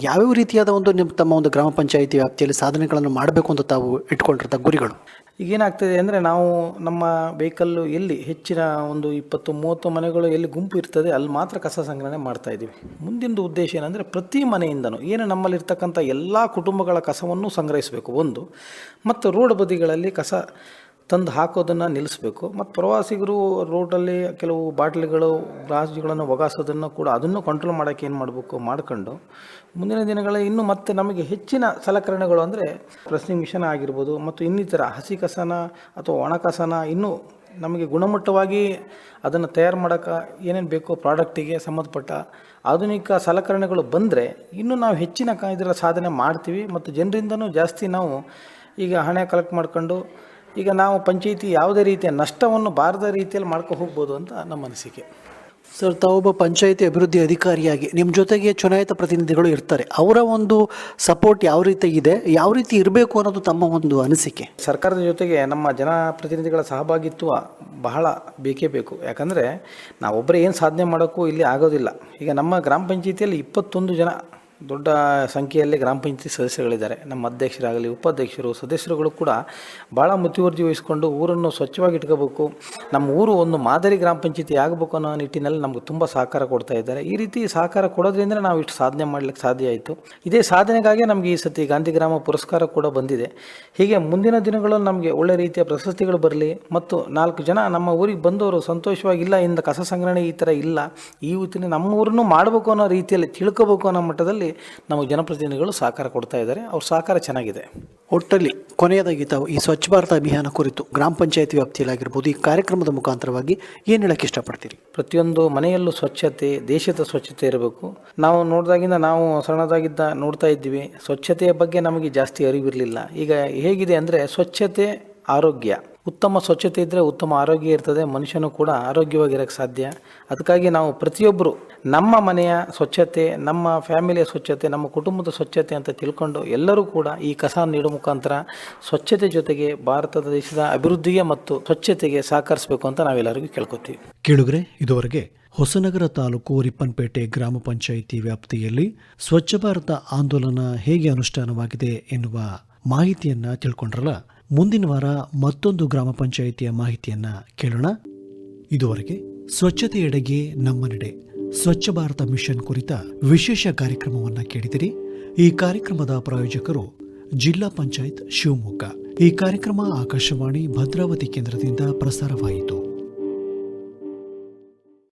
ಯಾವ್ಯಾವ ರೀತಿಯಾದ ಒಂದು ನಿಮ್ಮ ತಮ್ಮ ಒಂದು ಗ್ರಾಮ ಪಂಚಾಯಿತಿ ವ್ಯಾಪ್ತಿಯಲ್ಲಿ ಸಾಧನೆಗಳನ್ನು ಮಾಡಬೇಕು ಅಂತ ತಾವು ಇಟ್ಕೊಂಡಿರ್ತ ಗುರಿಗಳು? ಈಗೇನಾಗ್ತದೆ ಅಂದರೆ ನಾವು ನಮ್ಮ ವೆಹಿಕಲ್ಲು ಎಲ್ಲಿ ಹೆಚ್ಚಿನ ಒಂದು ಇಪ್ಪತ್ತು, ಮೂವತ್ತು ಮನೆಗಳು ಎಲ್ಲಿ ಗುಂಪು ಇರ್ತದೆ, ಅಲ್ಲಿ ಮಾತ್ರ ಕಸ ಸಂಗ್ರಹಣೆ ಮಾಡ್ತಾಯಿದ್ದೀವಿ ಮುಂದಿನ ಉದ್ದೇಶ ಏನಂದರೆ ಪ್ರತಿ ಮನೆಯಿಂದನೂ, ಏನು ನಮ್ಮಲ್ಲಿರ್ತಕ್ಕಂಥ ಎಲ್ಲ ಕುಟುಂಬಗಳ ಕಸವನ್ನು ಸಂಗ್ರಹಿಸಬೇಕು ಒಂದು. ಮತ್ತು ರೋಡ್ ಬದಿಗಳಲ್ಲಿ ಕಸ ತಂದು ಹಾಕೋದನ್ನು ನಿಲ್ಲಿಸಬೇಕು. ಮತ್ತು ಪ್ರವಾಸಿಗರು ರೋಡಲ್ಲಿ ಕೆಲವು ಬಾಟ್ಲಿಗಳು, ಗ್ಲಾಸ್ಗಳನ್ನು ಒಗಾಸೋದನ್ನು ಕೂಡ ಅದನ್ನು ಕಂಟ್ರೋಲ್ ಮಾಡೋಕ್ಕೆ ಏನು ಮಾಡಬೇಕು ಮಾಡ್ಕೊಂಡು, ಮುಂದಿನ ದಿನಗಳ ಇನ್ನೂ ಮತ್ತೆ ನಮಗೆ ಹೆಚ್ಚಿನ ಸಲಕರಣೆಗಳು ಅಂದರೆ ಪ್ರೆಸ್ಸಿಂಗ್ ಮಿಷನ್ ಆಗಿರ್ಬೋದು, ಮತ್ತು ಇನ್ನಿತರ ಹಸಿ ಕಸನ ಅಥವಾ ಒಣ ಕಸನ ಇನ್ನೂ ನಮಗೆ ಗುಣಮಟ್ಟವಾಗಿ ಅದನ್ನು ತಯಾರು ಮಾಡೋಕೆ ಏನೇನು ಬೇಕೋ ಪ್ರಾಡಕ್ಟಿಗೆ ಸಂಬಂಧಪಟ್ಟ ಆಧುನಿಕ ಸಲಕರಣೆಗಳು ಬಂದರೆ ಇನ್ನೂ ನಾವು ಹೆಚ್ಚಿನ ಇದರ ಸಾಧನೆ ಮಾಡ್ತೀವಿ. ಮತ್ತು ಜನರಿಂದನೂ ಜಾಸ್ತಿ ನಾವು ಈಗ ಹಣ ಕಲೆಕ್ಟ್ ಮಾಡ್ಕೊಂಡು ಈಗ ನಾವು ಪಂಚಾಯಿತಿ ಯಾವುದೇ ರೀತಿಯ ನಷ್ಟವನ್ನು ಬಾರದ ರೀತಿಯಲ್ಲಿ ಮಾಡ್ಕೊ ಹೋಗ್ಬೋದು ಅಂತ ನಮ್ಮ ಅನಿಸಿಕೆ. ಸರ್ ತಾವೊಬ್ಬ ಪಂಚಾಯಿತಿ ಅಭಿವೃದ್ಧಿ ಅಧಿಕಾರಿಯಾಗಿ ನಿಮ್ಮ ಜೊತೆಗೆ ಚುನಾಯಿತ ಪ್ರತಿನಿಧಿಗಳು ಇರ್ತಾರೆ ಅವರ ಒಂದು ಸಪೋರ್ಟ್ ಯಾವ ರೀತಿ ಇದೆ ಯಾವ ರೀತಿ ಇರಬೇಕು ಅನ್ನೋದು ತಮ್ಮ ಒಂದು ಅನಿಸಿಕೆ? ಸರ್ಕಾರದ ಜೊತೆಗೆ ನಮ್ಮ ಜನಪ್ರತಿನಿಧಿಗಳ ಸಹಭಾಗಿತ್ವ ಬಹಳ ಬೇಕೇ ಬೇಕು. ಯಾಕಂದರೆ ನಾವೊಬ್ಬರೇ ಏನು ಸಾಧನೆ ಮಾಡೋಕ್ಕೂ ಇಲ್ಲಿ ಆಗೋದಿಲ್ಲ. ಈಗ ನಮ್ಮ ಗ್ರಾಮ ಪಂಚಾಯಿತಿಯಲ್ಲಿ ಇಪ್ಪತ್ತೊಂದು ಜನ ದೊಡ್ಡ ಸಂಖ್ಯೆಯಲ್ಲಿ ಗ್ರಾಮ ಪಂಚಾಯತಿ ಸದಸ್ಯರುಗಳಿದ್ದಾರೆ. ನಮ್ಮ ಅಧ್ಯಕ್ಷರಾಗಲಿ, ಉಪಾಧ್ಯಕ್ಷರು, ಸದಸ್ಯರುಗಳು ಕೂಡ ಭಾಳ ಮುತುವರ್ಜಿ ವಹಿಸಿಕೊಂಡು ಊರನ್ನು ಸ್ವಚ್ಛವಾಗಿ ಇಟ್ಕೋಬೇಕು. ನಮ್ಮ ಊರು ಒಂದು ಮಾದರಿ ಗ್ರಾಮ ಪಂಚಾಯತಿ ಆಗಬೇಕು ಅನ್ನೋ ನಿಟ್ಟಿನಲ್ಲಿ ನಮ್ಗೆ ತುಂಬ ಸಹಕಾರ ಕೊಡ್ತಾ ಇದ್ದಾರೆ. ಈ ರೀತಿ ಸಹಕಾರ ಕೊಡೋದ್ರಿಂದ ನಾವು ಇಷ್ಟು ಸಾಧನೆ ಮಾಡಲಿಕ್ಕೆ ಸಾಧ್ಯ ಆಯಿತು. ಇದೇ ಸಾಧನೆಗಾಗಿ ನಮಗೆ ಈ ಸತಿ ಗಾಂಧಿ ಗ್ರಾಮ ಪುರಸ್ಕಾರ ಕೂಡ ಬಂದಿದೆ. ಹೀಗೆ ಮುಂದಿನ ದಿನಗಳಲ್ಲಿ ನಮಗೆ ಒಳ್ಳೆ ರೀತಿಯ ಪ್ರಶಸ್ತಿಗಳು ಬರಲಿ ಮತ್ತು ನಾಲ್ಕು ಜನ ನಮ್ಮ ಊರಿಗೆ ಬಂದವರು ಸಂತೋಷವಾಗಿಲ್ಲ, ಇಂದ ಕಸ ಸಂಗ್ರಹಣೆ ಈ ಥರ ಇಲ್ಲ, ಈ ರೀತಿಯಲ್ಲಿ ನಮ್ಮ ಊರನ್ನು ಮಾಡಬೇಕು ಅನ್ನೋ ರೀತಿಯಲ್ಲಿ ತಿಳ್ಕೋಬೇಕು ಅನ್ನೋ ಮಟ್ಟದಲ್ಲಿ ನಮಗೆ ಜನಪ್ರತಿನಿಧಿಗಳು ಸಹಕಾರ ಕೊಡ್ತಾ ಇದ್ದಾರೆ. ಅವ್ರ ಸಹಕಾರ ಚೆನ್ನಾಗಿದೆ. ಒಟ್ಟಲ್ಲಿ ಕೊನೆಯದಾಗಿ ತಾವು ಈ ಸ್ವಚ್ಛ ಭಾರತ ಅಭಿಯಾನ ಕುರಿತು ಗ್ರಾಮ ಪಂಚಾಯತಿ ವ್ಯಾಪ್ತಿಯಲ್ಲಾಗಿರ್ಬೋದು ಈ ಕಾರ್ಯಕ್ರಮದ ಮುಖಾಂತರವಾಗಿ ಏನು ಹೇಳಕ್ಕೆ ಇಷ್ಟಪಡ್ತೀರಿ? ಪ್ರತಿಯೊಂದು ಮನೆಯಲ್ಲೂ ಸ್ವಚ್ಛತೆ, ದೇಶದ ಸ್ವಚ್ಛತೆ ಇರಬೇಕು. ನಾವು ನೋಡಿದಾಗಿಂದ ನಾವು ಸಣ್ಣದಾಗಿದ್ದ ನೋಡ್ತಾ ಇದ್ದೀವಿ. ಸ್ವಚ್ಛತೆಯ ಬಗ್ಗೆ ನಮಗೆ ಜಾಸ್ತಿ ಅರಿವಿರಲಿಲ್ಲ. ಈಗ ಹೇಗಿದೆ ಅಂದರೆ ಸ್ವಚ್ಛತೆ ಆರೋಗ್ಯ. ಉತ್ತಮ ಸ್ವಚ್ಛತೆ ಇದ್ದರೆ ಉತ್ತಮ ಆರೋಗ್ಯ ಇರ್ತದೆ, ಮನುಷ್ಯನು ಕೂಡ ಆರೋಗ್ಯವಾಗಿರೋಕ್ಕೆ ಸಾಧ್ಯ. ಅದಕ್ಕಾಗಿ ನಾವು ಪ್ರತಿಯೊಬ್ಬರು ನಮ್ಮ ಮನೆಯ ಸ್ವಚ್ಛತೆ, ನಮ್ಮ ಫ್ಯಾಮಿಲಿಯ ಸ್ವಚ್ಛತೆ, ನಮ್ಮ ಕುಟುಂಬದ ಸ್ವಚ್ಛತೆ ಅಂತ ತಿಳ್ಕೊಂಡು ಎಲ್ಲರೂ ಕೂಡ ಈ ಕಸ ನೀಡುವ ಮುಖಾಂತರ ಸ್ವಚ್ಛತೆ ಜೊತೆಗೆ ಭಾರತ ದೇಶದ ಅಭಿವೃದ್ಧಿಗೆ ಮತ್ತು ಸ್ವಚ್ಛತೆಗೆ ಸಹಕರಿಸಬೇಕು ಅಂತ ನಾವೆಲ್ಲರಿಗೂ ಕೇಳ್ಕೊತೀವಿ. ಕೇಳುಗರೆ, ಇದುವರೆಗೆ ಹೊಸನಗರ ತಾಲೂಕು ರಿಪ್ಪನ್ಪೇಟೆ ಗ್ರಾಮ ಪಂಚಾಯಿತಿ ವ್ಯಾಪ್ತಿಯಲ್ಲಿ ಸ್ವಚ್ಛ ಭಾರತ ಆಂದೋಲನ ಹೇಗೆ ಅನುಷ್ಠಾನವಾಗಿದೆ ಎನ್ನುವ ಮಾಹಿತಿಯನ್ನು ತಿಳ್ಕೊಂಡ್ರಲ್ಲ? ಮುಂದಿನ ವಾರ ಮತ್ತೊಂದು ಗ್ರಾಮ ಪಂಚಾಯಿತಿಯ ಮಾಹಿತಿಯನ್ನ ಕೇಳೋಣ. ಇದುವರೆಗೆ ಸ್ವಚ್ಛತೆಯೆಡೆಗೆ ನಮ್ಮ ನಡೆ ಸ್ವಚ್ಛ ಭಾರತ ಮಿಷನ್ ಕುರಿತ ವಿಶೇಷ ಕಾರ್ಯಕ್ರಮವನ್ನು ಕೇಳಿದಿರಿ. ಈ ಕಾರ್ಯಕ್ರಮದ ಪ್ರಾಯೋಜಕರು ಜಿಲ್ಲಾ ಪಂಚಾಯತ್ ಶಿವಮೊಗ್ಗ. ಈ ಕಾರ್ಯಕ್ರಮ ಆಕಾಶವಾಣಿ ಭದ್ರಾವತಿ ಕೇಂದ್ರದಿಂದ ಪ್ರಸಾರವಾಯಿತು.